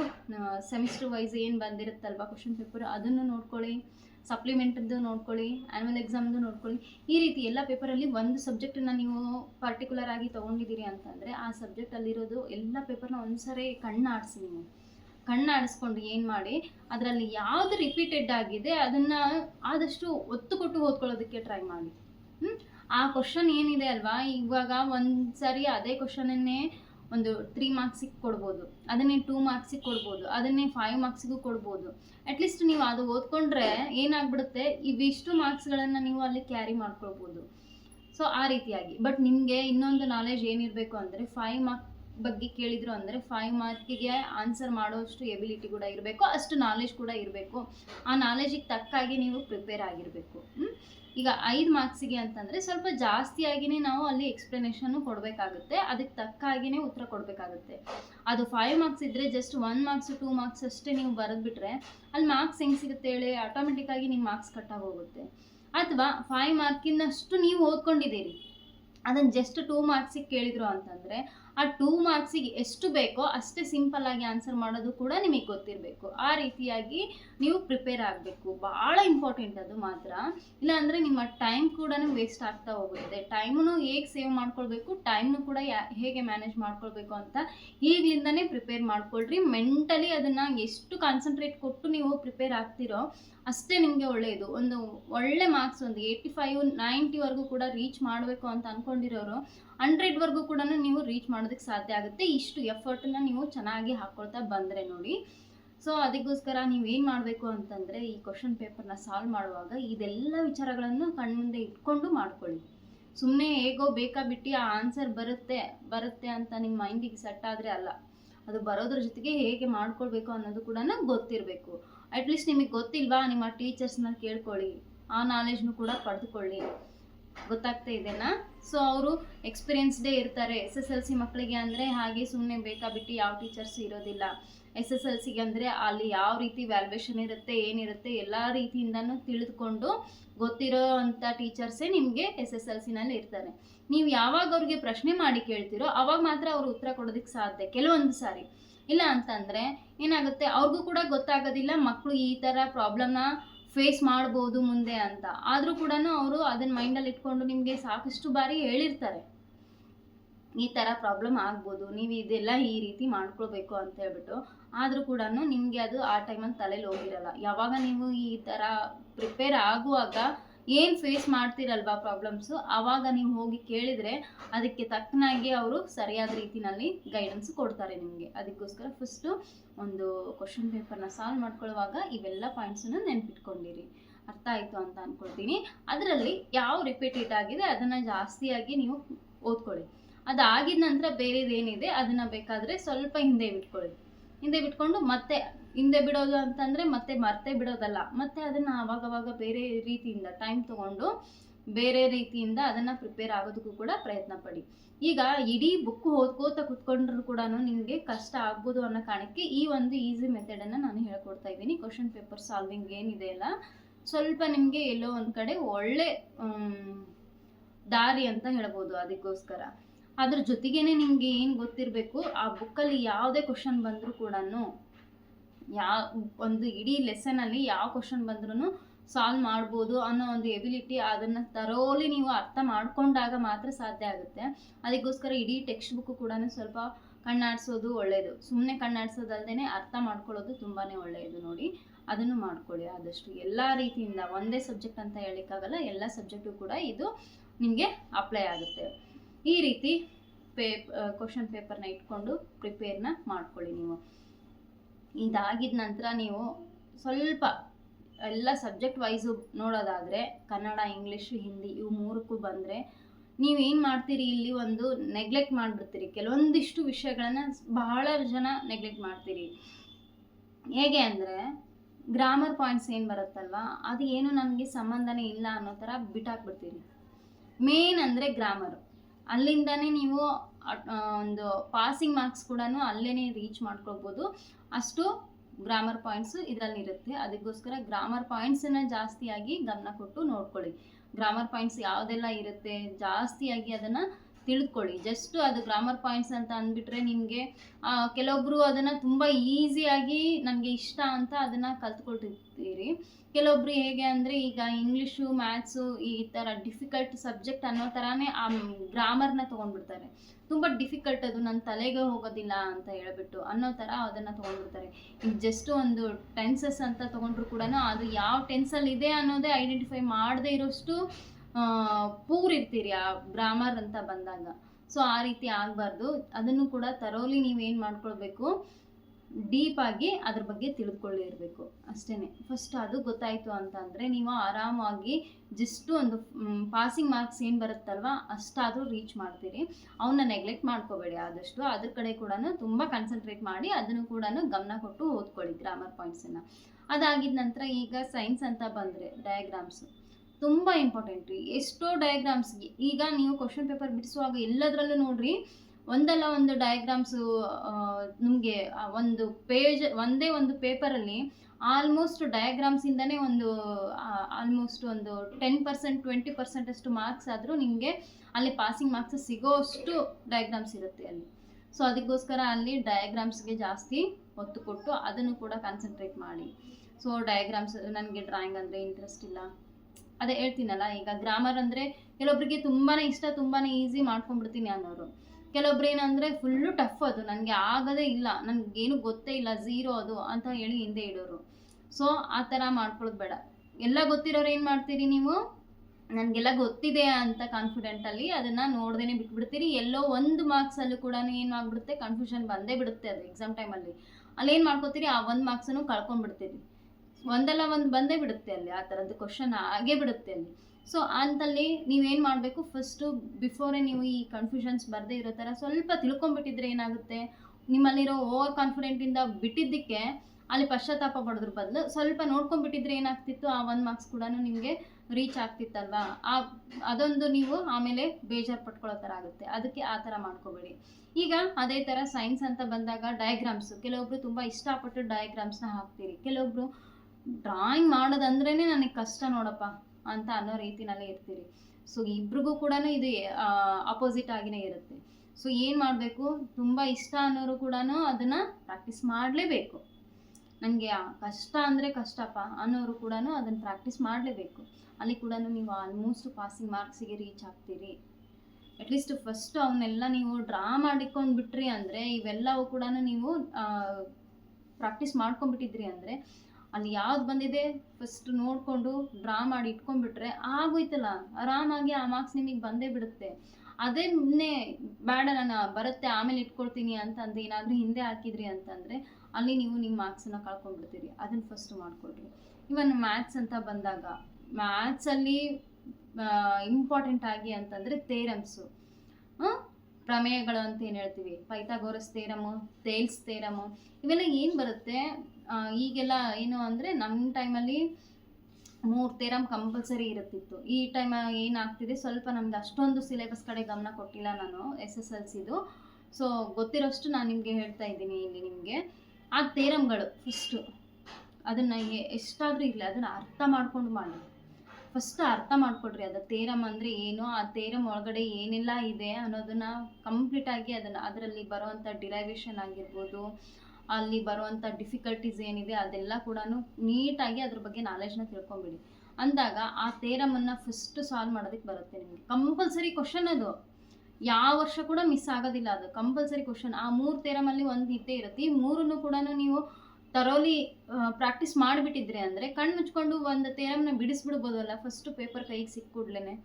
ಸೆಮಿಸ್ಟರ್ ವೈಸ್ ಏನು ಬಂದಿರುತ್ತಲ್ವ ಕ್ವಶನ್ ಪೇಪರ್ ಅದನ್ನು ನೋಡ್ಕೊಳ್ಳಿ. ಸಪ್ಲಿಮೆಂಟ್ದು ನೋಡ್ಕೊಳ್ಳಿ ಆ್ಯನ್ಯಲ್ ಎಕ್ಸಾಮ್ದು ನೋಡ್ಕೊಳ್ಳಿ. ಈ ರೀತಿ ಎಲ್ಲ ಪೇಪರಲ್ಲಿ ಒಂದು ಸಬ್ಜೆಕ್ಟನ್ನು ನೀವು ಪರ್ಟಿಕ್ಯುಲರ್ ಆಗಿ ತೊಗೊಂಡಿದ್ದೀರಿ ಅಂತಂದರೆ ಆ ಸಬ್ಜೆಕ್ಟಲ್ಲಿರೋದು ಎಲ್ಲ ಪೇಪರ್ನ ಒಂದ್ಸರಿ ಕಣ್ಣಾಡಿಸಿ ನೀವು. ಕಣ್ಣಾಡಿಸ್ಕೊಂಡು ಏನು ಮಾಡಿ, ಅದರಲ್ಲಿ ಯಾವುದು ರಿಪೀಟೆಡ್ ಆಗಿದೆ ಅದನ್ನು ಆದಷ್ಟು ಒತ್ತು ಕೊಟ್ಟು ಓದ್ಕೊಳ್ಳೋದಕ್ಕೆ ಟ್ರೈ ಮಾಡಿ. ಹ್ಮ್? ಆ ಕ್ವಶನ್ ಏನಿದೆ ಅಲ್ವಾ? ಇವಾಗ ಒಂದು ಸರಿ ಅದೇ ಕ್ವಶನನ್ನೇ ಒಂದು ತ್ರೀ ಮಾರ್ಕ್ಸಿಗೆ ಕೊಡ್ಬೋದು. ಅದನ್ನೇ ಟೂ ಮಾರ್ಕ್ಸಿಗೆ ಕೊಡ್ಬೋದು. ಅದನ್ನೇ ಫೈವ್ ಮಾರ್ಕ್ಸಿಗೂ ಕೊಡ್ಬೋದು. ಅಟ್ಲೀಸ್ಟ್ ನೀವು ಅದು ಓದ್ಕೊಂಡ್ರೆ ಏನಾಗ್ಬಿಡುತ್ತೆ? ಇವಿಷ್ಟು ಮಾರ್ಕ್ಸ್ಗಳನ್ನು ನೀವು ಅಲ್ಲಿ ಕ್ಯಾರಿ ಮಾಡ್ಕೊಳ್ಬೋದು. ಸೊ ಆ ರೀತಿಯಾಗಿ. ಬಟ್ ನಿಮಗೆ ಇನ್ನೊಂದು ನಾಲೆಜ್ ಏನಿರಬೇಕು ಅಂದರೆ ಫೈವ್ ಮಾರ್ಕ್ ಬಗ್ಗೆ ಕೇಳಿದ್ರು ಅಂದರೆ ಫೈವ್ ಮಾರ್ಕಿಗೆ ಆನ್ಸರ್ ಮಾಡೋಷ್ಟು ಎಬಿಲಿಟಿ ಕೂಡ ಇರಬೇಕು, ಅಷ್ಟು ನಾಲೆಜ್ ಕೂಡ ಇರಬೇಕು. ಆ ನಾಲೆಜಿಗೆ ತಕ್ಕಾಗಿ ನೀವು ಪ್ರಿಪೇರ್ ಆಗಿರಬೇಕು. ಈಗ ಐದು ಮಾರ್ಕ್ಸಿಗೆ ಅಂತಂದರೆ ಸ್ವಲ್ಪ ಜಾಸ್ತಿಯಾಗಿಯೇ ನಾವು ಅಲ್ಲಿ ಎಕ್ಸ್ಪ್ಲನೇಷನ್ನು ಕೊಡಬೇಕಾಗುತ್ತೆ, ಅದಕ್ಕೆ ತಕ್ಕಾಗಿಯೇ ಉತ್ತರ ಕೊಡಬೇಕಾಗುತ್ತೆ. ಅದು ಫೈವ್ ಮಾರ್ಕ್ಸ್ ಇದ್ದರೆ just one marks two marks ಅಷ್ಟೇ ನೀವು ಬರೆದ್ಬಿಟ್ರೆ ಅಲ್ಲಿ ಮಾರ್ಕ್ಸ್ ಹೆಂಗೆ ಸಿಗುತ್ತೆ ಹೇಳಿ ಆಟೋಮೆಟಿಕ್ಕಾಗಿ ನಿಮ್ಮ ಮಾರ್ಕ್ಸ್ ಕಟ್ಟಾಗಿ ಹೋಗುತ್ತೆ ಅಥವಾ ಫೈವ್ ಮಾರ್ಕಿನಷ್ಟು ನೀವು ಓದ್ಕೊಂಡಿದ್ದೀರಿ, ಅದನ್ನು ಜಸ್ಟ್ ಟೂ ಮಾರ್ಕ್ಸಿಗೆ ಕೇಳಿದ್ರು ಅಂತಂದರೆ ಆ ಟೂ ಮಾರ್ಕ್ಸಿಗೆ ಎಷ್ಟು ಬೇಕೋ ಅಷ್ಟೇ ಸಿಂಪಲ್ ಆಗಿ ಆನ್ಸರ್ ಮಾಡೋದು ಕೂಡ ನಿಮಗೆ ಗೊತ್ತಿರಬೇಕು. ಆ ರೀತಿಯಾಗಿ ನೀವು ಪ್ರಿಪೇರ್ ಆಗಬೇಕು. ಭಾಳ ಇಂಪಾರ್ಟೆಂಟ್ ಅದು ಮಾತ್ರ. ಇಲ್ಲಾಂದರೆ ನಿಮ್ಮ ಟೈಮ್ ಕೂಡ ವೇಸ್ಟ್ ಆಗ್ತಾ ಹೋಗುತ್ತೆ. ಟೈಮನ್ನು ಹೇಗೆ ಸೇವ್ ಮಾಡ್ಕೊಳ್ಬೇಕು? ಟೈಮ್ನು ಕೂಡ ಹೇಗೆ ಮ್ಯಾನೇಜ್ ಮಾಡ್ಕೊಳ್ಬೇಕು ಅಂತ ಈಗಲಿಂದನೇ ಪ್ರಿಪೇರ್ ಮಾಡ್ಕೊಳ್ರಿ. ಮೆಂಟಲಿ ಅದನ್ನು ಎಷ್ಟು ಕಾನ್ಸಂಟ್ರೇಟ್ ಕೊಟ್ಟು ನೀವು ಪ್ರಿಪೇರ್ ಆಗ್ತಿರೋ ಅಷ್ಟೇ ನಿಮಗೆ ಒಳ್ಳೆಯದು ಒಂದು ಒಳ್ಳೆ ಮಾರ್ಕ್ಸ್ ಒಂದು ಏಯ್ಟಿ ಫೈವ್ ನೈಂಟಿವರೆಗೂ ಕೂಡ ರೀಚ್ ಮಾಡಬೇಕು ಅಂತ ಅಂದ್ಕೊಂಡಿರೋರು ಹಂಡ್ರೆಡ್ವರೆಗೂ ಕೂಡ ನೀವು ರೀಚ್ ಮಾಡೋದಕ್ಕೆ ಸಾಧ್ಯ ಆಗುತ್ತೆ. ಇಷ್ಟು ಎಫರ್ಟನ್ನು ನೀವು ಚೆನ್ನಾಗಿ ಹಾಕ್ಕೊಳ್ತಾ ಬಂದರೆ ನೋಡಿ. ಸೊ ಅದಕ್ಕೋಸ್ಕರ ನೀವು ಏನು ಮಾಡಬೇಕು ಅಂತಂದರೆ, ಈ ಕ್ವಶನ್ ಪೇಪರ್ನ ಸಾಲ್ವ್ ಮಾಡುವಾಗ ಇದೆಲ್ಲ ವಿಚಾರಗಳನ್ನು ಕಣ್ಮುಂದೆ ಇಟ್ಕೊಂಡು ಮಾಡ್ಕೊಳ್ಳಿ. ಸುಮ್ಮನೆ ಹೇಗೋ ಬೇಕಾ ಬಿಟ್ಟು ಆ ಆನ್ಸರ್ ಬರುತ್ತೆ ಬರುತ್ತೆ ಅಂತ ನಿಮ್ಮ ಮೈಂಡಿಗೆ ಸೆಟ್ ಆದರೆ ಅಲ್ಲ. ಅದು ಬರೋದ್ರ ಜೊತೆಗೆ ಹೇಗೆ ಮಾಡ್ಕೊಳ್ಬೇಕು ಅನ್ನೋದು ಕೂಡ ಗೊತ್ತಿರಬೇಕು. ಅಟ್ಲೀಸ್ಟ್ ನಿಮಗೆ ಗೊತ್ತಿಲ್ವಾ, ನಿಮ್ಮ ಟೀಚರ್ಸ್ನ ಕೇಳ್ಕೊಳ್ಳಿ. ಆ ನಾಲೆಜ್ನು ಕೂಡ ಪಡೆದುಕೊಳ್ಳಿ. ಗೊತ್ತಾಗ್ತಾ ಇದೆನಾ? ಸೊ ಅವರು ಎಕ್ಸ್ಪೀರಿಯನ್ಸ್ಡೇ ಇರ್ತಾರೆ. ಎಸ್ ಎಸ್ ಎಲ್ ಸಿ ಮಕ್ಕಳಿಗೆ ಅಂದರೆ ಹಾಗೆ ಸುಮ್ಮನೆ ಬೇಕಾಬಿಟ್ಟು ಯಾವ ಟೀಚರ್ಸ್ ಇರೋದಿಲ್ಲ. ಎಸ್ ಎಸ್ ಎಲ್ ಸಿಗೆ ಅಂದರೆ ಅಲ್ಲಿ ಯಾವ ರೀತಿ ವ್ಯಾಲ್ಯೂಯೇಷನ್ ಇರುತ್ತೆ ಏನಿರುತ್ತೆ ಎಲ್ಲ ರೀತಿಯಿಂದನೂ ತಿಳಿದುಕೊಂಡು ಗೊತ್ತಿರೋ ಅಂಥ ಟೀಚರ್ಸೇ ನಿಮಗೆ ಎಸ್ ಎಸ್ ಎಲ್ ಸಿನಲ್ಲಿ ಇರ್ತಾರೆ. ನೀವು ಯಾವಾಗ ಅವ್ರಿಗೆ ಪ್ರಶ್ನೆ ಮಾಡಿ ಕೇಳ್ತಿರೋ ಅವಾಗ ಮಾತ್ರ ಅವರು ಉತ್ತರ ಕೊಡೋದಕ್ಕೆ ಸಾಧ್ಯ. ಕೆಲವೊಂದು ಸಾರಿ. ಇಲ್ಲ ಅಂತಂದರೆ ಏನಾಗುತ್ತೆ, ಅವ್ರಿಗೂ ಕೂಡ ಗೊತ್ತಾಗೋದಿಲ್ಲ ಮಕ್ಕಳು ಈ ಥರ ಪ್ರಾಬ್ಲಮ್ನ ಫೇಸ್ ಮಾಡ್ಬೋದು ಮುಂದೆ ಅಂತ. ಆದರೂ ಕೂಡ ಅವರು ಅದನ್ನ ಮೈಂಡಲ್ಲಿ ಇಟ್ಕೊಂಡು ನಿಮಗೆ ಸಾಕಷ್ಟು ಬಾರಿ ಹೇಳಿರ್ತಾರೆ. ಈ ಥರ ಪ್ರಾಬ್ಲಮ್ ಆಗ್ಬೋದು, ನೀವು ಇದೆಲ್ಲ ಈ ರೀತಿ ಮಾಡ್ಕೊಳ್ಬೇಕು ಅಂತ ಹೇಳ್ಬಿಟ್ಟು. ಆದರೂ ಕೂಡ ನಿಮಗೆ ಅದು ಆ ಟೈಮಲ್ಲಿ ತಲೆಯಲ್ಲಿ ಹೋಗಿರಲ್ಲ. ಯಾವಾಗ ನೀವು ಈ ಥರ ಪ್ರಿಪೇರ್ ಆಗುವಾಗ ಏನು ಫೇಸ್ ಮಾಡ್ತೀರಲ್ವಾ ಪ್ರಾಬ್ಲಮ್ಸು ಆವಾಗ ನೀವು ಹೋಗಿ ಕೇಳಿದರೆ ಅದಕ್ಕೆ ತಕ್ಕನಾಗಿ ಅವರು ಸರಿಯಾದ ರೀತಿನಲ್ಲಿ ಗೈಡೆನ್ಸ್ ಕೊಡ್ತಾರೆ ನಿಮಗೆ. ಅದಕ್ಕೋಸ್ಕರ ಫಸ್ಟು ಒಂದು ಕ್ವಶನ್ ಪೇಪರ್ನ ಸಾಲ್ವ್ ಮಾಡ್ಕೊಳ್ಳುವಾಗ ಇವೆಲ್ಲ ಪಾಯಿಂಟ್ಸನ್ನು ನೆನ್ಪಿಟ್ಕೊಂಡಿರಿ. ಅರ್ಥ ಆಯಿತು ಅಂತ ಅಂದ್ಕೊಳ್ತೀನಿ ಅದರಲ್ಲಿ ಯಾವ ರಿಪೀಟೆಡ್ ಆಗಿದೆ ಅದನ್ನು ಜಾಸ್ತಿಯಾಗಿ ನೀವು ಓದ್ಕೊಳ್ಳಿ. ಅದಾಗಿದ ನಂತರ ಬೇರೆದೇನಿದೆ ಅದನ್ನು ಬೇಕಾದರೆ ಸ್ವಲ್ಪ ಹಿಂದೆ ಬಿಟ್ಕೊಳ್ಳಿ. ಹಿಂದೆ ಬಿಟ್ಕೊಂಡು ಮತ್ತೆ ಹಿಂದೆ ಬಿಡೋದು ಅಂತಂದರೆ ಮತ್ತೆ ಮರ್ತೆ ಬಿಡೋದಲ್ಲ. ಮತ್ತೆ ಅದನ್ನು ಆವಾಗವಾಗ ಬೇರೆ ರೀತಿಯಿಂದ ಟೈಮ್ ತಗೊಂಡು ಬೇರೆ ರೀತಿಯಿಂದ ಅದನ್ನು ಪ್ರಿಪೇರ್ ಆಗೋದಕ್ಕೂ ಕೂಡ ಪ್ರಯತ್ನ ಪಡಿ. ಈಗ ಇಡೀ ಬುಕ್ ಓದ್ಕೋತ ಕೂತ್ಕೊಂಡ್ರೂ ಕೂಡ ನಿಮಗೆ ಕಷ್ಟ ಆಗ್ಬೋದು ಅನ್ನೋ ಕಾರಣಕ್ಕೆ ಈ ಒಂದು ಈಸಿ ಮೆಥಡನ್ನು ನಾನು ಹೇಳ್ಕೊಡ್ತಾ ಇದ್ದೀನಿ. ಕ್ವಶನ್ ಪೇಪರ್ ಸಾಲ್ವಿಂಗ್ ಏನಿದೆ ಅಲ್ಲ, ಸ್ವಲ್ಪ ನಿಮಗೆ ಎಲ್ಲೋ ಒಂದು ಕಡೆ ಒಳ್ಳೆ ದಾರಿ ಅಂತ ಹೇಳ್ಬೋದು ಅದಕ್ಕೋಸ್ಕರ. ಅದ್ರ ಜೊತೆಗೇನೆ ನಿಮಗೆ ಏನು ಗೊತ್ತಿರಬೇಕು, ಆ ಬುಕ್ಕಲ್ಲಿ ಯಾವುದೇ ಕ್ವಶನ್ ಬಂದರೂ ಕೂಡ ಯಾವ ಒಂದು ಇಡೀ ಲೆಸನಲ್ಲಿ ಯಾವ ಕ್ವಶನ್ ಬಂದ್ರೂ ಸಾಲ್ವ್ ಮಾಡ್ಬೋದು ಅನ್ನೋ ಒಂದು ಎಬಿಲಿಟಿ ಅದನ್ನು ತರೋಲಿ ನೀವು ಅರ್ಥ ಮಾಡ್ಕೊಂಡಾಗ ಮಾತ್ರ ಸಾಧ್ಯ ಆಗುತ್ತೆ. ಅದಕ್ಕೋಸ್ಕರ ಇಡೀ ಟೆಕ್ಸ್ಟ್ ಬುಕ್ ಕೂಡ ಸ್ವಲ್ಪ ಕಣ್ಣಾಡಿಸೋದು ಒಳ್ಳೆಯದು ಸುಮ್ಮನೆ ಕಣ್ಣಾಡಿಸೋದಲ್ದೇ ಅರ್ಥ ಮಾಡ್ಕೊಳ್ಳೋದು ತುಂಬಾ ಒಳ್ಳೆಯದು ನೋಡಿ. ಅದನ್ನು ಮಾಡ್ಕೊಳ್ಳಿ ಆದಷ್ಟು. ಎಲ್ಲ ರೀತಿಯಿಂದ ಒಂದೇ ಸಬ್ಜೆಕ್ಟ್ ಅಂತ ಹೇಳಿಕ್ಕಾಗಲ್ಲ ಎಲ್ಲ ಸಬ್ಜೆಕ್ಟು ಕೂಡ ಇದು ನಿಮಗೆ ಅಪ್ಲೈ ಆಗುತ್ತೆ. ಈ ರೀತಿ ಪೇಪ್ ಕ್ವಶನ್ ಪೇಪರ್ನ ಇಟ್ಕೊಂಡು ಪ್ರಿಪೇರ್ನ ಮಾಡ್ಕೊಳ್ಳಿ ನೀವು. ಇದಾಗಿದ ನಂತರ ನೀವು ಸ್ವಲ್ಪ ಎಲ್ಲ ಸಬ್ಜೆಕ್ಟ್ ವೈಸು ನೋಡೋದಾದರೆ ಕನ್ನಡ, ಇಂಗ್ಲೀಷು, ಹಿಂದಿ ಇವು ಮೂರಕ್ಕೂ ಬಂದರೆ ನೀವು ಏನು ಮಾಡ್ತೀರಿ ಇಲ್ಲಿ ಒಂದು ನೆಗ್ಲೆಕ್ಟ್ ಮಾಡಿಬಿಡ್ತೀರಿ. ಕೆಲವೊಂದಿಷ್ಟು ವಿಷಯಗಳನ್ನು ಬಹಳ ಜನ ನೆಗ್ಲೆಕ್ಟ್ ಮಾಡ್ತೀರಿ. ಹೇಗೆ ಅಂದರೆ ಗ್ರಾಮರ್ ಪಾಯಿಂಟ್ಸ್ ಏನು ಬರುತ್ತಲ್ವ? ಅದು ಏನು ನನಗೆ ಸಂಬಂಧನೇ ಇಲ್ಲ ಅನ್ನೋ ಥರ ಬಿಟ್ಟಾಕ್ಬಿಡ್ತೀರಿ. ಮೇನ್ ಅಂದರೆ ಗ್ರಾಮರು ಅಲ್ಲಿಂದನೇ ನೀವು ಒಂದು ಪಾಸಿಂಗ್ ಮಾರ್ಕ್ಸ್ ಕೂಡ ಅಲ್ಲೇ ರೀಚ್ ಮಾಡ್ಕೊಳ್ಬೋದು. ಅಷ್ಟು ಗ್ರಾಮರ್ ಪಾಯಿಂಟ್ಸ್ ಇದರಲ್ಲಿ ಇರುತ್ತೆ ಅದಕ್ಕೋಸ್ಕರ ಗ್ರಾಮರ್ ಪಾಯಿಂಟ್ಸನ್ನು ಜಾಸ್ತಿಯಾಗಿ ಗಮನ ಕೊಟ್ಟು ನೋಡ್ಕೊಳ್ಳಿ. ಗ್ರಾಮರ್ ಪಾಯಿಂಟ್ಸ್ ಯಾವುದೆಲ್ಲ ಇರುತ್ತೆ? ಜಾಸ್ತಿಯಾಗಿ ಅದನ್ನು ತಿಳ್ಕೊಳ್ಳಿ. ಜಸ್ಟ್ ಅದು ಗ್ರಾಮರ್ ಪಾಯಿಂಟ್ಸ್ ಅಂತ ಅಂದ್ಬಿಟ್ರೆ ನಿಮಗೆ ಕೆಲವೊಬ್ಬರು ಅದನ್ನು ತುಂಬ ಈಸಿಯಾಗಿ ನನಗೆ ಇಷ್ಟ ಅಂತ ಅದನ್ನು ಕಲ್ತ್ಕೊಳ್ತಿರ್ತೀರಿ. ಕೆಲವೊಬ್ರು ಹೇಗೆ ಅಂದರೆ ಈಗ ಇಂಗ್ಲೀಷು ಮ್ಯಾಥ್ಸು ಈ ಥರ ಡಿಫಿಕಲ್ಟ್ ಸಬ್ಜೆಕ್ಟ್ ಅನ್ನೋ ಥರನೇ ಆ ಗ್ರಾಮರ್ನ ತೊಗೊಂಡ್ಬಿಡ್ತಾರೆ. ತುಂಬ ಡಿಫಿಕಲ್ಟ್ ಅದು ನನ್ನ ತಲೆಗೆ ಹೋಗೋದಿಲ್ಲ ಅಂತ ಹೇಳ್ಬಿಟ್ಟು ಅನ್ನೋ ಥರ ಅದನ್ನು ತೊಗೊಂಡ್ಬಿಡ್ತಾರೆ. ಈಗ ಜಸ್ಟ್ ಒಂದು ಟೆನ್ಸಸ್ ಅಂತ ತೊಗೊಂಡ್ರು ಕೂಡ ಅದು ಯಾವ ಟೆನ್ಸಲ್ಲಿ ಇದೆ ಅನ್ನೋದೇ ಐಡೆಂಟಿಫೈ ಮಾಡದೇ ಇರೋಷ್ಟು ಇರ್ತೀರಿ ಆ ಗ್ರಾಮರ್ ಅಂತ ಬಂದಾಗ. ಸೊ ಆ ರೀತಿ ಆಗಬಾರ್ದು. ಅದನ್ನು ಕೂಡ ತರೋಲಿ ನೀವೇನು ಮಾಡ್ಕೊಳ್ಬೇಕು? ಡೀಪಾಗಿ ಅದ್ರ ಬಗ್ಗೆ ತಿಳ್ಕೊಳ್ಳಿರ್ಬೇಕು ಅಷ್ಟೇ ಫಸ್ಟ್ ಅದು ಗೊತ್ತಾಯಿತು ಅಂತಂದರೆ ನೀವು ಆರಾಮಾಗಿ ಜಸ್ಟ್ ಒಂದು ಪಾಸಿಂಗ್ ಮಾರ್ಕ್ಸ್ ಏನು ಬರುತ್ತಲ್ವ ಅಷ್ಟಾದರೂ ರೀಚ್ ಮಾಡ್ತೀರಿ. ಅವನ್ನ ನೆಗ್ಲೆಕ್ಟ್ ಮಾಡ್ಕೋಬೇಡಿ ಆದಷ್ಟು. ಅದ್ರ ಕಡೆ ಕೂಡ ತುಂಬ ಕಾನ್ಸಂಟ್ರೇಟ್ ಮಾಡಿ ಅದನ್ನು ಕೂಡ ಗಮನ ಕೊಟ್ಟು ಓದ್ಕೊಳ್ಳಿ ಗ್ರಾಮರ್ ಪಾಯಿಂಟ್ಸನ್ನು ಅದಾಗಿದ ನಂತರ ಈಗ ಸೈನ್ಸ್ ಅಂತ ಬಂದರೆ ಡಯಾಗ್ರಾಮ್ಸು ತುಂಬ ಇಂಪಾರ್ಟೆಂಟ್ ರೀ ಎಷ್ಟೋ ಡಯಾಗ್ರಾಮ್ಸ್ ಈಗ ನೀವು ಕ್ವಶನ್ ಪೇಪರ್ ಬಿಡಿಸುವಾಗ ಎಲ್ಲದರಲ್ಲೂ ನೋಡ್ರಿ, ಒಂದಲ್ಲ ಒಂದು ಡಯಾಗ್ರಾಮ್ಸು ನಿಮಗೆ ಒಂದು ಪೇಜ್ ಒಂದೇ ಒಂದು ಪೇಪರಲ್ಲಿ ಆಲ್ಮೋಸ್ಟ್ ಡಯಾಗ್ರಾಮ್ಸಿಂದನೇ ಒಂದು ಆಲ್ಮೋಸ್ಟ್ ಒಂದು ಟೆನ್ ಪರ್ಸೆಂಟ್ ಟ್ವೆಂಟಿ ಪರ್ಸೆಂಟ್ ಅಷ್ಟು ಮಾರ್ಕ್ಸ್ ಆದರೂ ನಿಮಗೆ ಅಲ್ಲಿ ಪಾಸಿಂಗ್ ಮಾರ್ಕ್ಸ್ ಸಿಗೋಷ್ಟು ಡಯಾಗ್ರಾಮ್ಸ್ ಇರುತ್ತೆ ಅಲ್ಲಿ. ಸೊ ಅದಕ್ಕೋಸ್ಕರ ಅಲ್ಲಿ ಡಯಾಗ್ರಾಮ್ಸ್ಗೆ ಜಾಸ್ತಿ ಒತ್ತು ಕೊಟ್ಟು ಅದನ್ನು ಕೂಡ ಕಾನ್ಸಂಟ್ರೇಟ್ ಮಾಡಿ. ಸೊ ಡಯಾಗ್ರಾಮ್ಸ್ ನನಗೆ ಡ್ರಾಯಿಂಗ್ ಅಂದರೆ ಇಂಟ್ರೆಸ್ಟ್ ಇಲ್ಲ. ಅದೇ ಹೇಳ್ತೀನಲ್ಲ, ಈಗ ಗ್ರಾಮರ್ ಅಂದರೆ ಕೆಲವೊಬ್ಬರಿಗೆ ತುಂಬಾ ಇಷ್ಟ ತುಂಬಾ ಈಸಿ ಮಾಡ್ಕೊಂಡ್ಬಿಡ್ತೀನಿ ಅನ್ನೋರು. ಕೆಲವೊಬ್ರು ಏನಂದರೆ ಫುಲ್ಲು ಟಫ್ ಅದು, ನನಗೆ ಆಗದೇ ಇಲ್ಲ, ನನಗೇನು ಗೊತ್ತೇ ಇಲ್ಲ ಝೀರೋ ಅದು ಅಂತ ಹೇಳಿ ಹಿಂದೆ ಇಡೋರು. ಸೊ ಆ ಥರ ಮಾಡ್ಕೊಳ್ಳೋದು ಬೇಡ. ಎಲ್ಲ ಗೊತ್ತಿರೋರು ಏನು ಮಾಡ್ತೀರಿ ನೀವು? ನನಗೆಲ್ಲ ಗೊತ್ತಿದೆ ಅಂತ ಕಾನ್ಫಿಡೆಂಟಲ್ಲಿ ಅದನ್ನು ನೋಡ್ದೇ ಬಿಟ್ಬಿಡ್ತೀರಿ. ಎಲ್ಲೋ ಒಂದು ಮಾರ್ಕ್ಸಲ್ಲೂ ಕೂಡ ಏನು ಆಗ್ಬಿಡುತ್ತೆ ಕನ್ಫ್ಯೂಷನ್ ಬಂದೇ ಬಿಡುತ್ತೆ ಅದು ಎಕ್ಸಾಮ್ ಟೈಮಲ್ಲಿ ಅಲ್ಲಿ. ಏನು ಮಾಡ್ಕೋತೀರಿ? ಆ ಒಂದು ಮಾರ್ಕ್ಸನ್ನು ಕಳ್ಕೊಂಡ್ಬಿಡ್ತೀರಿ. ಒಂದಲ್ಲ ಒಂದು ಬಂದೇ ಬಿಡುತ್ತೆ ಅಲ್ಲಿ, ಆ ಥರದ್ದು ಕ್ವಶನ್ ಆಗೇ ಬಿಡುತ್ತೆ ಅಲ್ಲಿ. ಸೊ ಅಂತಲ್ಲಿ ನೀವೇನು ಮಾಡಬೇಕು? ಫಸ್ಟು ಬಿಫೋರೇ ನೀವು ಈ ಕನ್ಫ್ಯೂಷನ್ಸ್ ಬರದೇ ಇರೋ ಥರ ಸ್ವಲ್ಪ ತಿಳ್ಕೊಂಬಿಟ್ಟಿದ್ರೆ ಏನಾಗುತ್ತೆ? ನಿಮ್ಮಲ್ಲಿರೋ ಓವರ್ ಕಾನ್ಫಿಡೆಂಟಿಂದ ಬಿಟ್ಟಿದ್ದಕ್ಕೆ ಅಲ್ಲಿ ಪಶ್ಚಾತ್ತಾಪ ಪಡೋದ್ರ ಬದಲು ಸ್ವಲ್ಪ ನೋಡ್ಕೊಂಬಿಟ್ಟಿದ್ರೆ ಏನಾಗ್ತಿತ್ತು? ಆ ಒಂದು ಮಾರ್ಕ್ಸ್ ಕೂಡ ನಿಮಗೆ ರೀಚ್ ಆಗ್ತಿತ್ತಲ್ವಾ? ಆ, ಅದೊಂದು ನೀವು ಆಮೇಲೆ ಬೇಜಾರು ಪಟ್ಕೊಳ್ಳೋ ಥರ ಆಗುತ್ತೆ. ಅದಕ್ಕೆ ಆ ಥರ ಮಾಡ್ಕೋಬೇಡಿ. ಈಗ ಅದೇ ಥರ ಸೈನ್ಸ್ ಅಂತ ಬಂದಾಗ ಡಯಾಗ್ರಾಮ್ಸು ಕೆಲವೊಬ್ರು ತುಂಬ ಇಷ್ಟಪಟ್ಟು ಡಯಾಗ್ರಾಮ್ಸ್ನ ಹಾಕ್ತೀರಿ. ಕೆಲವೊಬ್ರು ಡ್ರಾಯಿಂಗ್ ಮಾಡೋದಂದ್ರೇ ನನಗೆ ಕಷ್ಟ ನೋಡಪ್ಪ ಅಂತ ಅನ್ನೋ ರೀತಿನಲ್ಲೇ ಇರ್ತೀರಿ. ಸೊ ಇಬ್ರಿಗೂ ಕೂಡ ಇದು ಅಪೋಸಿಟ್ ಆಗಿನೇ ಇರುತ್ತೆ. ಸೊ ಏನು ಮಾಡಬೇಕು? ತುಂಬ ಇಷ್ಟ ಅನ್ನೋರು ಕೂಡ ಅದನ್ನು ಪ್ರಾಕ್ಟೀಸ್ ಮಾಡಲೇಬೇಕು. ನನಗೆ ಕಷ್ಟ ಅಂದರೆ ಕಷ್ಟಪ್ಪ ಅನ್ನೋರು ಕೂಡ ಅದನ್ನು ಪ್ರಾಕ್ಟೀಸ್ ಮಾಡಲೇಬೇಕು. ಅಲ್ಲಿ ಕೂಡ ನೀವು ಆಲ್ಮೋಸ್ಟ್ ಪಾಸಿಂಗ್ ಮಾರ್ಕ್ಸಿಗೆ ರೀಚ್ ಆಗ್ತೀರಿ. ಅಟ್ಲೀಸ್ಟ್ ಫಸ್ಟ್ ಅವನ್ನೆಲ್ಲ ನೀವು ಡ್ರಾ ಮಾಡಿಕೊಂಡು ಬಿಟ್ರಿ ಅಂದರೆ ಇವೆಲ್ಲವೂ ಕೂಡ ನೀವು ಪ್ರಾಕ್ಟೀಸ್ ಮಾಡ್ಕೊಂಡ್ಬಿಟ್ಟಿದ್ರಿ ಅಂದರೆ ಅಲ್ಲಿ ಯಾವ್ದು ಬಂದಿದೆ? ಫಸ್ಟ್ ನೋಡಿಕೊಂಡು ಡ್ರಾ ಮಾಡಿ ಇಟ್ಕೊಂಡ್ಬಿಟ್ರೆ ಆಗೋಯ್ತಲ್ಲ. ಆರಾಮಾಗಿ ಆ ಮಾರ್ಕ್ಸ್ ನಿಮಗೆ ಬಂದೇ ಬಿಡುತ್ತೆ. ಅದೇ ಮುನ್ನೆ ಬೇಡ ನಾನು ಬರುತ್ತೆ, ಆಮೇಲೆ ಇಟ್ಕೊಳ್ತೀನಿ ಅಂತಂದು ಏನಾದರೂ ಹಿಂದೆ ಹಾಕಿದ್ರಿ ಅಂತಂದರೆ ಅಲ್ಲಿ ನೀವು ನಿಮ್ಮ ಮಾರ್ಕ್ಸನ್ನ ಕಳ್ಕೊಂಡ್ಬಿಡ್ತೀರಿ. ಅದನ್ನು ಫಸ್ಟ್ ಮಾಡಿಕೊಡ್ರಿ ಇವನ್ ಮ್ಯಾಥ್ಸ್ ಅಂತ ಬಂದಾಗ ಮ್ಯಾಥ್ಸಲ್ಲಿ ಇಂಪಾರ್ಟೆಂಟ್ ಆಗಿ ಅಂತಂದರೆ ತೇರಮ್ಸು ಪ್ರಮೇಯಗಳು ಅಂತ ಏನು ಹೇಳ್ತೀವಿ? ಪೈಥಾಗೋರಸ್ ತೇರಮು ತೇಲ್ಸ್ ತೇರಮು ಇವೆಲ್ಲ ಏನು ಬರುತ್ತೆ? ಈಗೆಲ್ಲ ಏನು ಅಂದರೆ ನಮ್ಮ ಟೈಮಲ್ಲಿ ಮೂರು ತೇರಮ್ ಕಂಪಲ್ಸರಿ ಇರುತ್ತಿತ್ತು. ಈ ಟೈಮ್ ಏನಾಗ್ತಿದೆ ಸ್ವಲ್ಪ ನಮ್ದು ಅಷ್ಟೊಂದು ಸಿಲೆಬಸ್ ಕಡೆ ಗಮನ ಕೊಟ್ಟಿಲ್ಲ ನಾನು ಎಸ್ ಎಸ್ ಎಲ್ ಸಿದು ಸೊ ಗೊತ್ತಿರೋಷ್ಟು ನಾನು ನಿಮಗೆ ಹೇಳ್ತಾ ಇದ್ದೀನಿ ಇಲ್ಲಿ ನಿಮಗೆ. ಆ ತೇರಮ್ಗಳು ಫಸ್ಟು ಅದನ್ನು ಎಷ್ಟಾದರೂ ಇರಲಿ, ಅದನ್ನು ಅರ್ಥ ಮಾಡ್ಕೊಂಡು ಮಾಡಿ. ಫಸ್ಟ್ ಅರ್ಥ ಮಾಡ್ಕೊಡ್ರಿ, ಅದು ತೇರಮ್ ಅಂದರೆ ಏನು, ಆ ತೇರಮ್ ಒಳಗಡೆ ಏನೆಲ್ಲ ಇದೆ ಅನ್ನೋದನ್ನ ಕಂಪ್ಲೀಟಾಗಿ ಅದನ್ನು, ಅದರಲ್ಲಿ ಬರುವಂಥ ಡಿರೈವೇಷನ್ ಆಗಿರ್ಬೋದು ಅಲ್ಲಿ ಬರುವಂಥ ಡಿಫಿಕಲ್ಟೀಸ್ ಏನಿದೆ ಅದೆಲ್ಲ ಕೂಡ ನೀಟಾಗಿ ಅದ್ರ ಬಗ್ಗೆ ನಾಲೆಜ್ನ ತಿಳ್ಕೊಂಬಿಡಿ. ಅಂದಾಗ ಆ ತೇರಮನ್ನು ಫಸ್ಟ್ ಸಾಲ್ವ್ ಮಾಡೋದಕ್ಕೆ ಬರುತ್ತೆ ನಿಮಗೆ. ಕಂಪಲ್ಸರಿ ಕ್ವಶನ್ ಅದು. ಯಾವ ವರ್ಷ ಕೂಡ ಮಿಸ್ ಆಗೋದಿಲ್ಲ ಅದು. ಕಂಪಲ್ಸರಿ ಕ್ವಶನ್ ಆ ಮೂರು ತೇರಮಲ್ಲಿ ಒಂದು ಇದ್ದೇ ಇರುತ್ತೆ. ಈ ಮೂರನ್ನು ಕೂಡ ನೀವು ತರೋಲಿ ಪ್ರಾಕ್ಟೀಸ್ ಮಾಡಿಬಿಟ್ಟಿದ್ರೆ ಅಂದರೆ ಕಣ್ಣು ಮುಚ್ಕೊಂಡು ಒಂದು ತೇರಮ್ನ ಬಿಡಿಸ್ಬಿಡ್ಬೋದಲ್ಲ ಫಸ್ಟು ಪೇಪರ್ ಕೈಗೆ ಸಿಕ್ಕ ಕೂಡಲೇ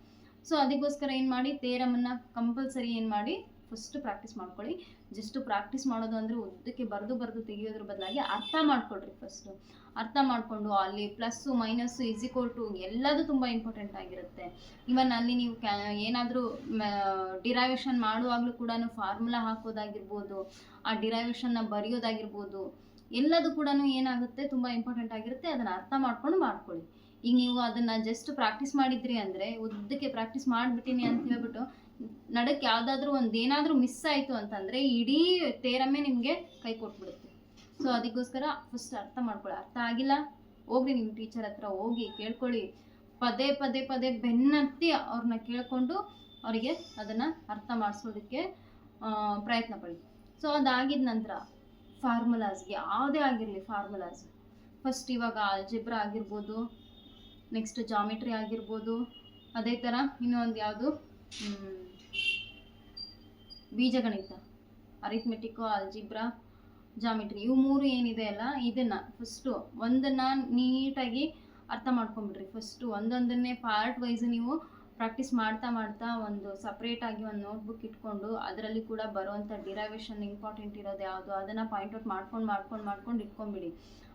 ಸೊ ಅದಕ್ಕೋಸ್ಕರ ಏನು ಮಾಡಿ ತೇರಮನ್ನು ಕಂಪಲ್ಸರಿ ಏನು ಮಾಡಿ ಫಸ್ಟ್ ಪ್ರಾಕ್ಟೀಸ್ ಮಾಡ್ಕೊಳ್ಳಿ. ಜಸ್ಟ್ ಪ್ರಾಕ್ಟೀಸ್ ಮಾಡೋದು ಅಂದರೆ ಉದ್ದಕ್ಕೆ ಬರೆದು ಬರೆದು ತೆಗಿಯೋದ್ರ ಬದಲಾಗಿ ಅರ್ಥ ಮಾಡ್ಕೊಳ್ರಿ ಫಸ್ಟು ಅರ್ಥ ಮಾಡಿಕೊಂಡು ಅಲ್ಲಿ ಪ್ಲಸ್ಸು ಮೈನಸ್ಸು ಇಸಿಕೋಲ್ ಟು ಎಲ್ಲದೂ ತುಂಬ ಇಂಪಾರ್ಟೆಂಟ್ ಆಗಿರುತ್ತೆ. ಇವನ್ ಅಲ್ಲಿ ನೀವು ಕ್ಯಾ ಏನಾದರೂ ಡಿರೈವೇಷನ್ ಮಾಡುವಾಗಲೂ ಕೂಡ ಫಾರ್ಮುಲಾ ಹಾಕೋದಾಗಿರ್ಬೋದು, ಆ ಡಿರೈವೇಷನ್ನ ಬರೆಯೋದಾಗಿರ್ಬೋದು, ಎಲ್ಲದೂ ಕೂಡ ಏನಾಗುತ್ತೆ, ತುಂಬ ಇಂಪಾರ್ಟೆಂಟ್ ಆಗಿರುತ್ತೆ, ಅದನ್ನು ಅರ್ಥ ಮಾಡ್ಕೊಂಡು ಮಾಡ್ಕೊಳ್ಳಿ. ಈಗ ನೀವು ಅದನ್ನು ಜಸ್ಟ್ ಪ್ರಾಕ್ಟೀಸ್ ಮಾಡಿದ್ರಿ ಅಂದರೆ, ಉದ್ದಕ್ಕೆ ಪ್ರಾಕ್ಟೀಸ್ ಮಾಡಿಬಿಟ್ಟಿನಿ ಅಂತ ಹೇಳ್ಬಿಟ್ಟು ನಡಕ್ಕೆ ಯಾವುದಾದ್ರೂ ಒಂದು ಏನಾದರೂ ಮಿಸ್ ಆಯಿತು ಅಂತಂದರೆ ಇಡೀ ತೇರಮ್ಮೆ ನಿಮಗೆ ಕೈ ಕೊಟ್ಬಿಡುತ್ತೆ. ಸೊ ಅದಕ್ಕೋಸ್ಕರ ಫಸ್ಟ್ ಅರ್ಥ ಮಾಡ್ಕೊಳ್ಳಿ. ಅರ್ಥ ಆಗಿಲ್ಲ? ಹೋಗ್ರಿ ನಿಮ್ಮ ಟೀಚರ್ ಹತ್ರ, ಹೋಗಿ ಕೇಳ್ಕೊಳ್ಳಿ. ಪದೇ ಪದೇ ಪದೇ ಬೆನ್ನತ್ತಿ ಅವ್ರನ್ನ ಕೇಳಿಕೊಂಡು ಅವರಿಗೆ ಅದನ್ನು ಅರ್ಥ ಮಾಡಿಸೋದಕ್ಕೆ ಪ್ರಯತ್ನ ಪಡಿ. ಸೊ ಅದಾಗಿದ ನಂತರ ಫಾರ್ಮುಲಾಸ್ ಯಾವುದೇ ಆಗಿರಲಿ ಫಾರ್ಮುಲಾಸ್ ಫಸ್ಟ್ ಇವಾಗ ಆಲ್ಜಿಬ್ರಾ ಆಗಿರ್ಬೋದು ನೆಕ್ಸ್ಟ್ ಜಾಮಿಟ್ರಿ ಆಗಿರ್ಬೋದು, ಅದೇ ಥರ ಇನ್ನೊಂದು ಯಾವುದು? ಬೀಜಗಣಿತ ಅರಿಥ್ಮೆಟಿಕ್ಕು ಅಲ್ಜಿಬ್ರಾ ಜಾಮಿಟ್ರಿ ಇವು ಮೂರು ಏನಿದೆ ಅಲ್ಲ, ಇದನ್ನು ಫಸ್ಟು ಒಂದನ್ನು ನೀಟಾಗಿ ಅರ್ಥ ಮಾಡ್ಕೊಂಬಿಡ್ರಿ ಫಸ್ಟು ಒಂದೊಂದನ್ನೇ ಪಾರ್ಟ್ ವೈಸ್ ನೀವು ಪ್ರಾಕ್ಟೀಸ್ ಮಾಡ್ತಾ ಮಾಡ್ತಾ ಒಂದು ಸಪ್ರೇಟಾಗಿ ಒಂದು ನೋಟ್ಬುಕ್ ಇಟ್ಕೊಂಡು ಅದರಲ್ಲಿ ಕೂಡ ಬರುವಂಥ ಡಿರೈವೇಷನ್ ಇಂಪಾರ್ಟೆಂಟ್ ಇರೋದು ಯಾವುದು ಅದನ್ನು ಪಾಯಿಂಟ್ ಔಟ್ ಮಾಡ್ಕೊಂಡು ಮಾಡ್ಕೊಂಡು ಮಾಡ್ಕೊಂಡು ಇಟ್ಕೊಂಬಿಡಿ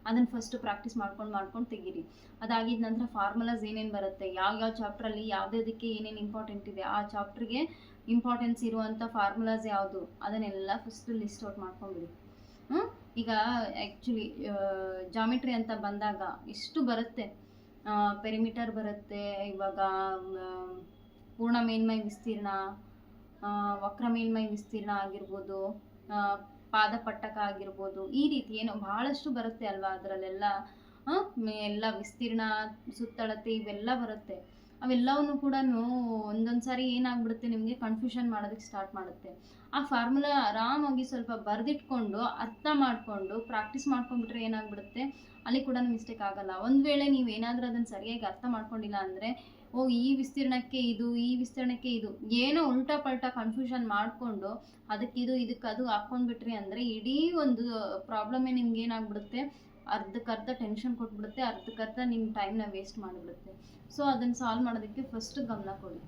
ಅದನ್ನು ಫಸ್ಟ್ ಪ್ರಾಕ್ಟೀಸ್ ಮಾಡ್ಕೊಂಡು ಮಾಡ್ಕೊಂಡು ತೆಗೀರಿ. ಅದಾಗಿದ ನಂತರ ಫಾರ್ಮುಲಾಸ್ ಏನೇನು ಬರುತ್ತೆ ಯಾವ ಯಾವ ಚಾಪ್ಟ್ರಲ್ಲಿ ಯಾವುದಕ್ಕೆ ಏನೇನು ಇಂಪಾರ್ಟೆಂಟ್ ಇದೆ, ಆ ಚಾಪ್ಟ್ರಿಗೆ ಇಂಪಾರ್ಟೆನ್ಸ್ ಇರುವಂಥ ಫಾರ್ಮುಲಾಸ್ ಯಾವುದು? ಅದನ್ನೆಲ್ಲ ಫಸ್ಟ್ ಲಿಸ್ಟ್ ಔಟ್ ಮಾಡ್ಕೊಂಬಿಡಿ ಹ್ಞೂ ಈಗ ಆ್ಯಕ್ಚುಲಿ ಜಾಮಿಟ್ರಿ ಅಂತ ಬಂದಾಗ ಎಷ್ಟು ಬರುತ್ತೆ? ಪೆರಿಮೀಟರ್ ಬರುತ್ತೆ, ಇವಾಗ ಪೂರ್ಣ ಮೇಲ್ಮೈ ವಿಸ್ತೀರ್ಣ ವಕ್ರ ಮೇಲ್ಮೈ ವಿಸ್ತೀರ್ಣ ಆಗಿರ್ಬೋದು ಪಾದಪಟ್ಟಕ ಆಗಿರ್ಬೋದು, ಈ ರೀತಿ ಏನೋ ಬಹಳಷ್ಟು ಬರುತ್ತೆ ಅಲ್ವಾ ಅದರಲ್ಲೆಲ್ಲ? ಎಲ್ಲ ವಿಸ್ತೀರ್ಣ, ಸುತ್ತಳತೆ ಇವೆಲ್ಲ ಬರುತ್ತೆ. ಅವೆಲ್ಲವನ್ನು ಕೂಡ ಒಂದೊಂದು ಸಾರಿ ಏನಾಗ್ಬಿಡುತ್ತೆ ನಿಮಗೆ ಕನ್ಫ್ಯೂಷನ್ ಮಾಡೋದಕ್ಕೆ ಸ್ಟಾರ್ಟ್ ಮಾಡುತ್ತೆ. ಆ ಫಾರ್ಮುಲಾ ಆರಾಮಾಗಿ ಸ್ವಲ್ಪ ಬರೆದಿಟ್ಕೊಂಡು ಅರ್ಥ ಮಾಡಿಕೊಂಡು ಪ್ರಾಕ್ಟೀಸ್ ಮಾಡ್ಕೊಂಡ್ಬಿಟ್ರೆ ಏನಾಗ್ಬಿಡುತ್ತೆ? ಅಲ್ಲಿ ಕೂಡ ಮಿಸ್ಟೇಕ್ ಆಗಲ್ಲ. ಒಂದು ವೇಳೆ ನೀವು ಏನಾದರೂ ಅದನ್ನು ಸರಿಯಾಗಿ ಅರ್ಥ ಮಾಡ್ಕೊಂಡಿಲ್ಲ ಅಂದರೆ, ಓ, ಈ ವಿಸ್ತೀರ್ಣಕ್ಕೆ ಇದು, ಈ ವಿಸ್ತೀರ್ಣಕ್ಕೆ ಇದು, ಏನೋ ಉಲ್ಟಾ ಪಲ್ಟಾ ಕನ್ಫ್ಯೂಷನ್ ಮಾಡಿಕೊಂಡು ಅದಕ್ಕೆ ಇದು ಇದಕ್ಕೆ ಅದು ಹಾಕ್ಕೊಂಡ್ಬಿಟ್ರಿ ಅಂದರೆ ಇಡೀ ಒಂದು ಪ್ರಾಬ್ಲಮ್ಮೇ ನಿಮ್ಗೆ ಏನಾಗ್ಬಿಡುತ್ತೆ? ಅರ್ಧಕ್ಕರ್ಧ ಟೆನ್ಷನ್ ಕೊಟ್ಬಿಡುತ್ತೆ ಅರ್ಧಕ್ಕರ್ಧ ನಿಮ್ಮ ಟೈಮ್ನ ವೇಸ್ಟ್ ಮಾಡಿಬಿಡುತ್ತೆ. ಸೊ ಅದನ್ನು ಸಾಲ್ವ್ ಮಾಡೋದಕ್ಕೆ ಫಸ್ಟ್ ಗಮನ ಕೊಡಿ.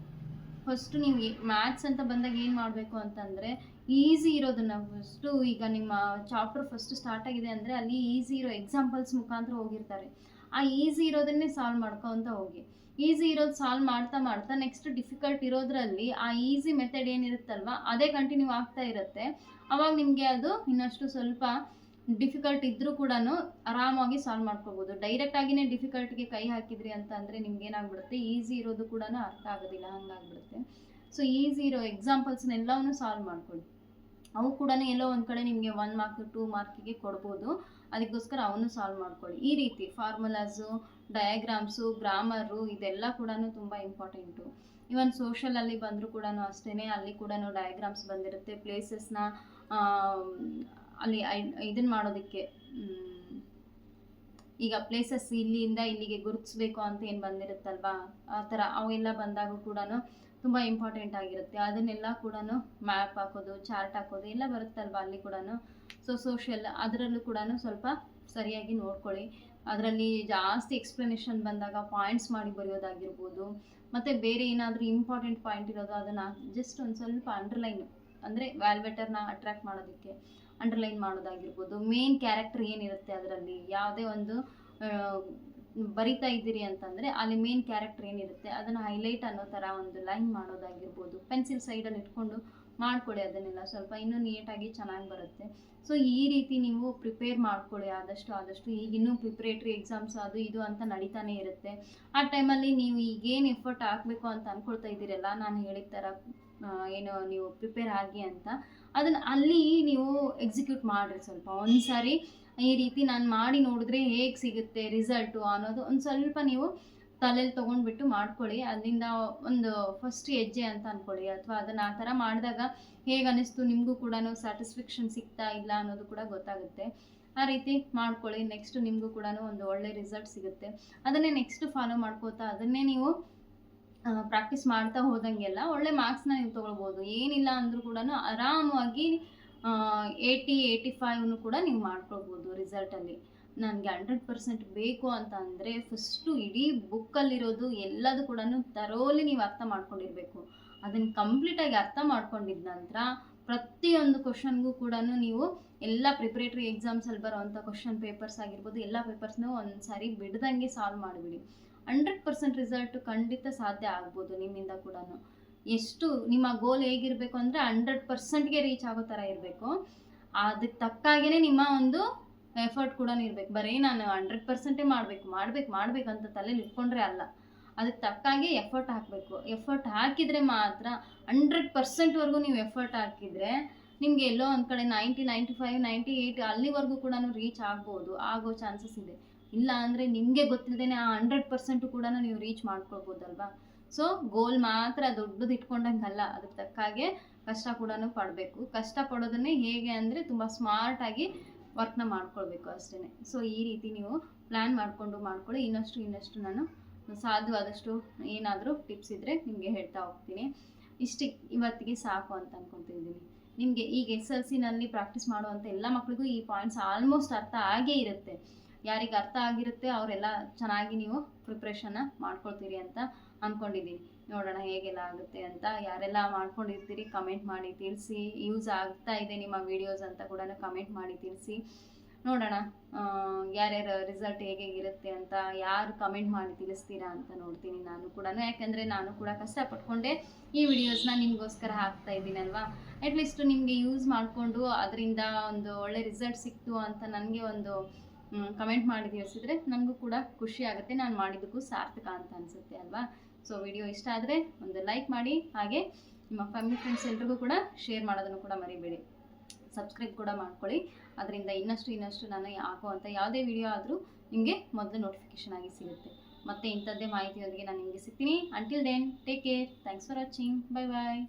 ಫಸ್ಟ್ ನೀವು ಮ್ಯಾಥ್ಸ್ ಅಂತ ಬಂದಾಗ ಏನು ಮಾಡಬೇಕು ಅಂತಂದರೆ ಈಸಿ ಇರೋದನ್ನು ಫಸ್ಟು ಈಗ ನಿಮ್ಮ ಚಾಪ್ಟರ್ ಫಸ್ಟ್ ಸ್ಟಾರ್ಟ್ ಆಗಿದೆ ಅಂದರೆ ಅಲ್ಲಿ ಈಸಿ ಇರೋ ಎಕ್ಸಾಂಪಲ್ಸ್ ಮುಖಾಂತರ ಹೋಗಿರ್ತಾರೆ. ಆ ಈಸಿ ಇರೋದನ್ನೇ ಸಾಲ್ವ್ ಮಾಡ್ಕೊತ ಹೋಗಿ. ಈಸಿ ಇರೋದು ಸಾಲ್ವ್ ಮಾಡ್ತಾ ಮಾಡ್ತಾ ನೆಕ್ಸ್ಟ್ ಡಿಫಿಕಲ್ಟ್ ಇರೋದ್ರಲ್ಲಿ ಆ ಈಸಿ ಮೆಥಡ್ ಏನಿರುತ್ತಲ್ವ, ಅದೇ ಕಂಟಿನ್ಯೂ ಆಗ್ತಾ ಇರುತ್ತೆ. ಅವಾಗ ನಿಮಗೆ ಅದು ಇನ್ನಷ್ಟು ಸ್ವಲ್ಪ ಡಿಫಿಕಲ್ಟ್ ಇದ್ದರೂ ಕೂಡ ಆರಾಮಾಗಿ ಸಾಲ್ವ್ ಮಾಡ್ಕೋಬೋದು ಡೈರೆಕ್ಟ್ ಆಗಿನೇ ಡಿಫಿಕಲ್ಟ್ಗೆ ಕೈ ಹಾಕಿದ್ರಿ ಅಂತ ಅಂದರೆ ನಿಮ್ಗೆ ಏನಾಗ್ಬಿಡುತ್ತೆ? ಈಸಿ ಇರೋದು ಕೂಡ ಅರ್ಥ ಆಗೋದಿಲ್ಲ, ಹಂಗಾಗ್ಬಿಡುತ್ತೆ. ಸೊ ಈಸಿ ಇರೋ ಎಕ್ಸಾಂಪಲ್ಸ್ನೆಲ್ಲವನ್ನು ಸಾಲ್ವ್ ಮಾಡ್ಕೊಳ್ಳಿ. ಅವು ಕೂಡ ಎಲ್ಲೋ ಒಂದು ಕಡೆ ನಿಮಗೆ ಒನ್ ಮಾರ್ಕ್ ಟೂ ಮಾರ್ಕಿಗೆ ಕೊಡ್ಬೋದು. ಅದಕ್ಕೋಸ್ಕರ ಅವನು ಸಾಲ್ವ್ ಮಾಡ್ಕೊಳ್ಳಿ. ಈ ರೀತಿ ಫಾರ್ಮುಲಾಸು ಡಯಾಗ್ರಾಮ್ಸು ಗ್ರಾಮರು ಇದೆಲ್ಲ ಕೂಡ ತುಂಬ ಇಂಪಾರ್ಟೆಂಟು ಇವನ್ ಸೋಷಲಲ್ಲಿ ಬಂದರೂ ಕೂಡ ಅಷ್ಟೇ ಅಲ್ಲಿ ಕೂಡ ಡಯಾಗ್ರಾಮ್ಸ್ ಬಂದಿರುತ್ತೆ. ಪ್ಲೇಸಸ್ನ ಅಲ್ಲಿ ಇದನ್ನು ಮಾಡೋದಕ್ಕೆ ಈಗ ಪ್ಲೇಸಸ್ ಇಲ್ಲಿಂದ ಇಲ್ಲಿಗೆ ಗುರುತಿಸ್ಬೇಕು ಅಂತ ಏನು ಬಂದಿರುತ್ತಲ್ವಾ? ಆ ಥರ ಅವೆಲ್ಲ ಬಂದಾಗ ಕೂಡ ತುಂಬ ಇಂಪಾರ್ಟೆಂಟ್ ಆಗಿರುತ್ತೆ. ಅದನ್ನೆಲ್ಲ ಕೂಡ ಮ್ಯಾಪ್ ಹಾಕೋದು ಚಾರ್ಟ್ ಹಾಕೋದು ಎಲ್ಲ ಬರುತ್ತಲ್ವಾ ಅಲ್ಲಿ ಕೂಡ ಸೊ ಸೋಷಿಯಲ್ ಅದರಲ್ಲೂ ಕೂಡ ಸ್ವಲ್ಪ ಸರಿಯಾಗಿ ನೋಡ್ಕೊಳ್ಳಿ. ಅದರಲ್ಲಿ ಜಾಸ್ತಿ ಎಕ್ಸ್ಪ್ಲನೇಷನ್ ಬಂದಾಗ ಪಾಯಿಂಟ್ಸ್ ಮಾಡಿ ಬರೆಯೋದಾಗಿರ್ಬೋದು, ಮತ್ತು ಬೇರೆ ಏನಾದರೂ ಇಂಪಾರ್ಟೆಂಟ್ ಪಾಯಿಂಟ್ ಇರೋದು ಅದನ್ನು ಜಸ್ಟ್ ಒಂದು ಸ್ವಲ್ಪ ಅಂಡರ್ಲೈನ್ ಅಂದರೆ ವ್ಯಾಲ್ವೇಟರ್ನ ಅಟ್ರ್ಯಾಕ್ಟ್ ಮಾಡೋದಕ್ಕೆ. ಅಂಡರ್ಲೈನ್ ಮಾಡೋದಾಗಿರ್ಬೋದು ಮೇನ್ ಕ್ಯಾರೆಕ್ಟರ್ ಏನಿರುತ್ತೆ ಅದರಲ್ಲಿ? ಯಾವುದೇ ಒಂದು ಬರಿತಾ ಇದ್ದೀರಿ ಅಂತಂದರೆ ಅಲ್ಲಿ ಮೇನ್ ಕ್ಯಾರೆಕ್ಟರ್ ಏನಿರುತ್ತೆ, ಅದನ್ನು ಹೈಲೈಟ್ ಅನ್ನೋ ಥರ ಒಂದು ಲೈನ್ ಮಾಡೋದಾಗಿರ್ಬೋದು. ಪೆನ್ಸಿಲ್ ಸೈಡಲ್ಲಿ ಇಟ್ಕೊಂಡು ಮಾಡ್ಕೊಳ್ಳಿ ಅದನ್ನೆಲ್ಲ. ಸ್ವಲ್ಪ ಇನ್ನೂ ನೀಟಾಗಿ ಚೆನ್ನಾಗಿ ಬರುತ್ತೆ. ಸೊ ಈ ರೀತಿ ನೀವು ಪ್ರಿಪೇರ್ ಮಾಡ್ಕೊಳ್ಳಿ ಆದಷ್ಟು ಆದಷ್ಟು ಈಗ ಇನ್ನೂ ಪ್ರಿಪ್ರೇಟ್ರಿ ಎಕ್ಸಾಮ್ಸ್ ಅದು ಇದು ಅಂತ ನಡೀತಾನೆ ಇರುತ್ತೆ. ಆ ಟೈಮಲ್ಲಿ ನೀವು ಈಗೇನು ಎಫರ್ಟ್ ಹಾಕಬೇಕು ಅಂತ ಅಂದ್ಕೊಳ್ತಾ ಇದ್ದೀರಲ್ಲ, ನಾನು ಹೇಳಿದ ಥರ ಏನು ನೀವು ಪ್ರಿಪೇರ್ ಆಗಿ ಅಂತ ಅದನ್ನು ಅಲ್ಲಿ ನೀವು ಎಕ್ಸಿಕ್ಯೂಟ್ ಮಾಡಿರಿ ಸ್ವಲ್ಪ. ಒಂದು ಸಾರಿ ಈ ರೀತಿ ನಾನು ಮಾಡಿ ನೋಡಿದ್ರೆ ಹೇಗೆ ಸಿಗುತ್ತೆ ರಿಸಲ್ಟು ಅನ್ನೋದು ಒಂದು ಸ್ವಲ್ಪ ನೀವು ತಲೆಯಲ್ಲಿ ತೊಗೊಂಡ್ಬಿಟ್ಟು ಮಾಡ್ಕೊಳ್ಳಿ. ಅಲ್ಲಿಂದ ಒಂದು ಫಸ್ಟ್ ಹೆಜ್ಜೆ ಅಂತ ಅಂದ್ಕೊಳ್ಳಿ ಅಥವಾ ಅದನ್ನು ಆ ಥರ ಮಾಡಿದಾಗ ಹೇಗೆ ಅನ್ನಿಸ್ತು, ನಿಮಗೂ ಕೂಡ ಸ್ಯಾಟಿಸ್ಫ್ಯಾಕ್ಷನ್ ಸಿಗ್ತಾ ಇಲ್ಲ ಅನ್ನೋದು ಕೂಡ ಗೊತ್ತಾಗುತ್ತೆ. ಆ ರೀತಿ ಮಾಡ್ಕೊಳ್ಳಿ. ನೆಕ್ಸ್ಟ್ ನಿಮಗೂ ಕೂಡ ಒಂದು ಒಳ್ಳೆ ರಿಸಲ್ಟ್ ಸಿಗುತ್ತೆ. ಅದನ್ನೇ ನೆಕ್ಸ್ಟ್ ಫಾಲೋ ಮಾಡ್ಕೋತಾ, ಅದನ್ನೇ ನೀವು ಪ್ರಾಕ್ಟೀಸ್ ಮಾಡ್ತಾ ಹೋದಂಗೆಲ್ಲ ಒಳ್ಳೆ ಮಾರ್ಕ್ಸ್ನ ನೀವು ತೊಗೊಳ್ಬೋದು. ಏನಿಲ್ಲ ಅಂದರೂ ಕೂಡ ಆರಾಮವಾಗಿ ಏಯ್ಟಿ ಏಯ್ಟಿ ಫೈವ್ನು ಕೂಡ ನೀವು ಮಾಡ್ಕೊಳ್ಬೋದು ರಿಸಲ್ಟಲ್ಲಿ ನನಗೆ ಹಂಡ್ರೆಡ್ ಪರ್ಸೆಂಟ್ ಬೇಕು ಅಂತ ಅಂದರೆ ಫಸ್ಟು ಇಡೀ ಬುಕ್ಕಲ್ಲಿರೋದು ಎಲ್ಲದು ಕೂಡ ತರೋಲಿ ನೀವು ಅರ್ಥ ಮಾಡ್ಕೊಂಡಿರಬೇಕು. ಅದನ್ನು ಕಂಪ್ಲೀಟಾಗಿ ಅರ್ಥ ಮಾಡ್ಕೊಂಡಿದ್ದ ನಂತರ ಪ್ರತಿಯೊಂದು ಕ್ವಶನ್ಗೂ ಕೂಡ ನೀವು ಎಲ್ಲ ಪ್ರಿಪ್ರೇಟ್ರಿ ಎಕ್ಸಾಮ್ಸಲ್ಲಿ ಬರೋವಂಥ ಕ್ವಶನ್ ಪೇಪರ್ಸ್ ಆಗಿರ್ಬೋದು, ಎಲ್ಲ ಪೇಪರ್ಸ್ನೂ ಒಂದು ಸಾರಿ ಬಿಡ್ದಂಗೆ ಸಾಲ್ವ್ ಮಾಡಿಬಿಡಿ. ಹಂಡ್ರೆಡ್ ಪರ್ಸೆಂಟ್ ರಿಸಲ್ಟ್ ಖಂಡಿತ ಸಾಧ್ಯ ಆಗ್ಬೋದು ನಿಮ್ಮಿಂದ ಕೂಡ ಎಷ್ಟು ನಿಮ್ಮ ಗೋಲ್ ಹೇಗಿರಬೇಕು ಅಂದರೆ ಹಂಡ್ರೆಡ್ ಪರ್ಸೆಂಟ್ಗೆ ರೀಚ್ ಆಗೋ ಥರ ಇರಬೇಕು. ಅದಕ್ಕೆ ತಕ್ಕಾಗೇ ನಿಮ್ಮ ಒಂದು ಎಫರ್ಟ್ ಕೂಡ ಇರಬೇಕು. ಬರೀ ನಾನು ಹಂಡ್ರೆಡ್ ಪರ್ಸೆಂಟೇ ಮಾಡಬೇಕು ಮಾಡಬೇಕು ಮಾಡಬೇಕು ಅಂತ ತಲೆಯಲ್ಲಿ ಇಟ್ಕೊಂಡ್ರೆ ಅಲ್ಲ. ಅದಕ್ಕೆ ತಕ್ಕಾಗೆ ಎಫರ್ಟ್ ಹಾಕಬೇಕು. ಎಫರ್ಟ್ ಹಾಕಿದರೆ ಮಾತ್ರ ಹಂಡ್ರೆಡ್ ಪರ್ಸೆಂಟ್ವರೆಗೂ ನೀವು ಎಫರ್ಟ್ ಹಾಕಿದರೆ ನಿಮಗೆ ಎಲ್ಲೋ ಒಂದು ಕಡೆ ninety ninety five ninety eight ಅಲ್ಲಿವರೆಗೂ ಕೂಡ ರೀಚ್ ಆಗ್ಬೋದು. ಆಗೋ ಚಾನ್ಸಸ್ ಇದೆ. ಇಲ್ಲ ಅಂದರೆ ನಿಮಗೆ ಗೊತ್ತಿಲ್ಲದೇ ಆ ಹಂಡ್ರೆಡ್ ಪರ್ಸೆಂಟು ಕೂಡ ನೀವು ರೀಚ್ ಮಾಡ್ಕೊಳ್ಬೋದಲ್ವಾ? ಸೊ ಗೋಲ್ ಮಾತ್ರ ದೊಡ್ಡದು ಇಟ್ಕೊಂಡಂಗಲ್ಲ. ಅದಕ್ಕೆ ತಕ್ಕಾಗೆ ಕಷ್ಟ ಕೂಡ ಪಡಬೇಕು. ಕಷ್ಟ ಪಡೋದನ್ನೇ ಹೇಗೆ ಅಂದರೆ ತುಂಬ ಸ್ಮಾರ್ಟಾಗಿ ವರ್ಕ್ನ ಮಾಡ್ಕೊಳ್ಬೇಕು ಅಷ್ಟೇ ಸೊ ಈ ರೀತಿ ನೀವು ಪ್ಲ್ಯಾನ್ ಮಾಡಿಕೊಂಡು ಮಾಡ್ಕೊಳ್ಳಿ. ಇನ್ನಷ್ಟು ಇನ್ನಷ್ಟು ನಾನು ಸಾಧ್ಯವಾದಷ್ಟು ಏನಾದರೂ ಟಿಪ್ಸ್ ಇದ್ದರೆ ನಿಮಗೆ ಹೇಳ್ತಾ ಹೋಗ್ತೀನಿ. ಇಷ್ಟು ಇವತ್ತಿಗೆ ಸಾಕು ಅಂತ ಅಂದ್ಕೊತಿದ್ದೀನಿ ನಿಮಗೆ ಈಗ ಎಸ್ ಎಲ್ ಸಿನಲ್ಲಿ ಪ್ರಾಕ್ಟೀಸ್ ಮಾಡುವಂಥ ಎಲ್ಲ ಮಕ್ಕಳಿಗೂ ಈ ಪಾಯಿಂಟ್ಸ್ ಆಲ್ಮೋಸ್ಟ್ ಅರ್ಥ ಆಗೇ ಇರುತ್ತೆ. ಯಾರಿಗೆ ಅರ್ಥ ಆಗಿರುತ್ತೆ, ಅವರೆಲ್ಲ ಚೆನ್ನಾಗಿ ನೀವು ಪ್ರಿಪ್ರೇಷನ್ನ ಮಾಡ್ಕೊಳ್ತೀರಿ ಅಂತ ಅಂದ್ಕೊಂಡಿದ್ದೀನಿ ನೋಡೋಣ ಹೇಗೆಲ್ಲ ಆಗುತ್ತೆ ಅಂತ. ಯಾರೆಲ್ಲ ಮಾಡ್ಕೊಂಡಿರ್ತೀರಿ ಕಮೆಂಟ್ ಮಾಡಿ ತಿಳಿಸಿ. ಯೂಸ್ ಆಗ್ತಾ ಇದೆ ನಿಮ್ಮ ವಿಡಿಯೋಸ್ ಅಂತ ಕೂಡ ಕಮೆಂಟ್ ಮಾಡಿ ತಿಳಿಸಿ. ನೋಡೋಣ ಯಾರ್ಯಾರ ರಿಸಲ್ಟ್ ಹೇಗೆ ಇರುತ್ತೆ ಅಂತ, ಯಾರು ಕಮೆಂಟ್ ಮಾಡಿ ತಿಳಿಸ್ತೀರಾ ಅಂತ ನೋಡ್ತೀನಿ ನಾನು ಕೂಡ ಯಾಕಂದರೆ ನಾನು ಕೂಡ ಕಷ್ಟಪಟ್ಕೊಂಡೆ ಈ ವಿಡಿಯೋಸ್ನ ನಿಮಗೋಸ್ಕರ ಹಾಕ್ತಾ ಇದ್ದೀನಲ್ವಾ ಅಟ್ಲೀಸ್ಟ್ ನಿಮಗೆ ಯೂಸ್ ಮಾಡಿಕೊಂಡು ಅದರಿಂದ ಒಂದು ಒಳ್ಳೆ ರಿಸಲ್ಟ್ ಸಿಕ್ತು ಅಂತ ನನಗೆ ಒಂದು ಕಮೆಂಟ್ ಮಾಡಿ ತಿಳಿಸಿದ್ರೆ ನನಗೂ ಕೂಡ ಖುಷಿ ಆಗುತ್ತೆ. ನಾನು ಮಾಡಿದ್ದಕ್ಕೂ ಸಾರ್ಥಕ ಅಂತ ಅನಿಸುತ್ತೆ ಅಲ್ವಾ? ಸೊ ವಿಡಿಯೋ ಇಷ್ಟ ಆದರೆ ಒಂದು ಲೈಕ್ ಮಾಡಿ, ಹಾಗೆ ನಿಮ್ಮ ಫ್ಯಾಮಿಲಿ ಫ್ರೆಂಡ್ಸ್ ಎಲ್ರಿಗೂ ಕೂಡ ಶೇರ್ ಮಾಡೋದನ್ನು ಕೂಡ ಮರಿಬೇಡಿ. ಸಬ್ಸ್ಕ್ರೈಬ್ ಕೂಡ ಮಾಡ್ಕೊಳ್ಳಿ. ಅದರಿಂದ ಇನ್ನಷ್ಟು ಇನ್ನಷ್ಟು ನಾನು ಹಾಕುವಂಥ ಯಾವುದೇ ವಿಡಿಯೋ ಆದರೂ ನಿಮಗೆ ಮೊದಲು ನೋಟಿಫಿಕೇಶನ್ ಆಗಿ ಸಿಗುತ್ತೆ. ಮತ್ತೆ ಇಂಥದ್ದೇ ಮಾಹಿತಿಯೊಂದಿಗೆ ನಾನು ನಿಮಗೆ ಸಿಗ್ತೀನಿ. Until then take care thanks for watching bye bye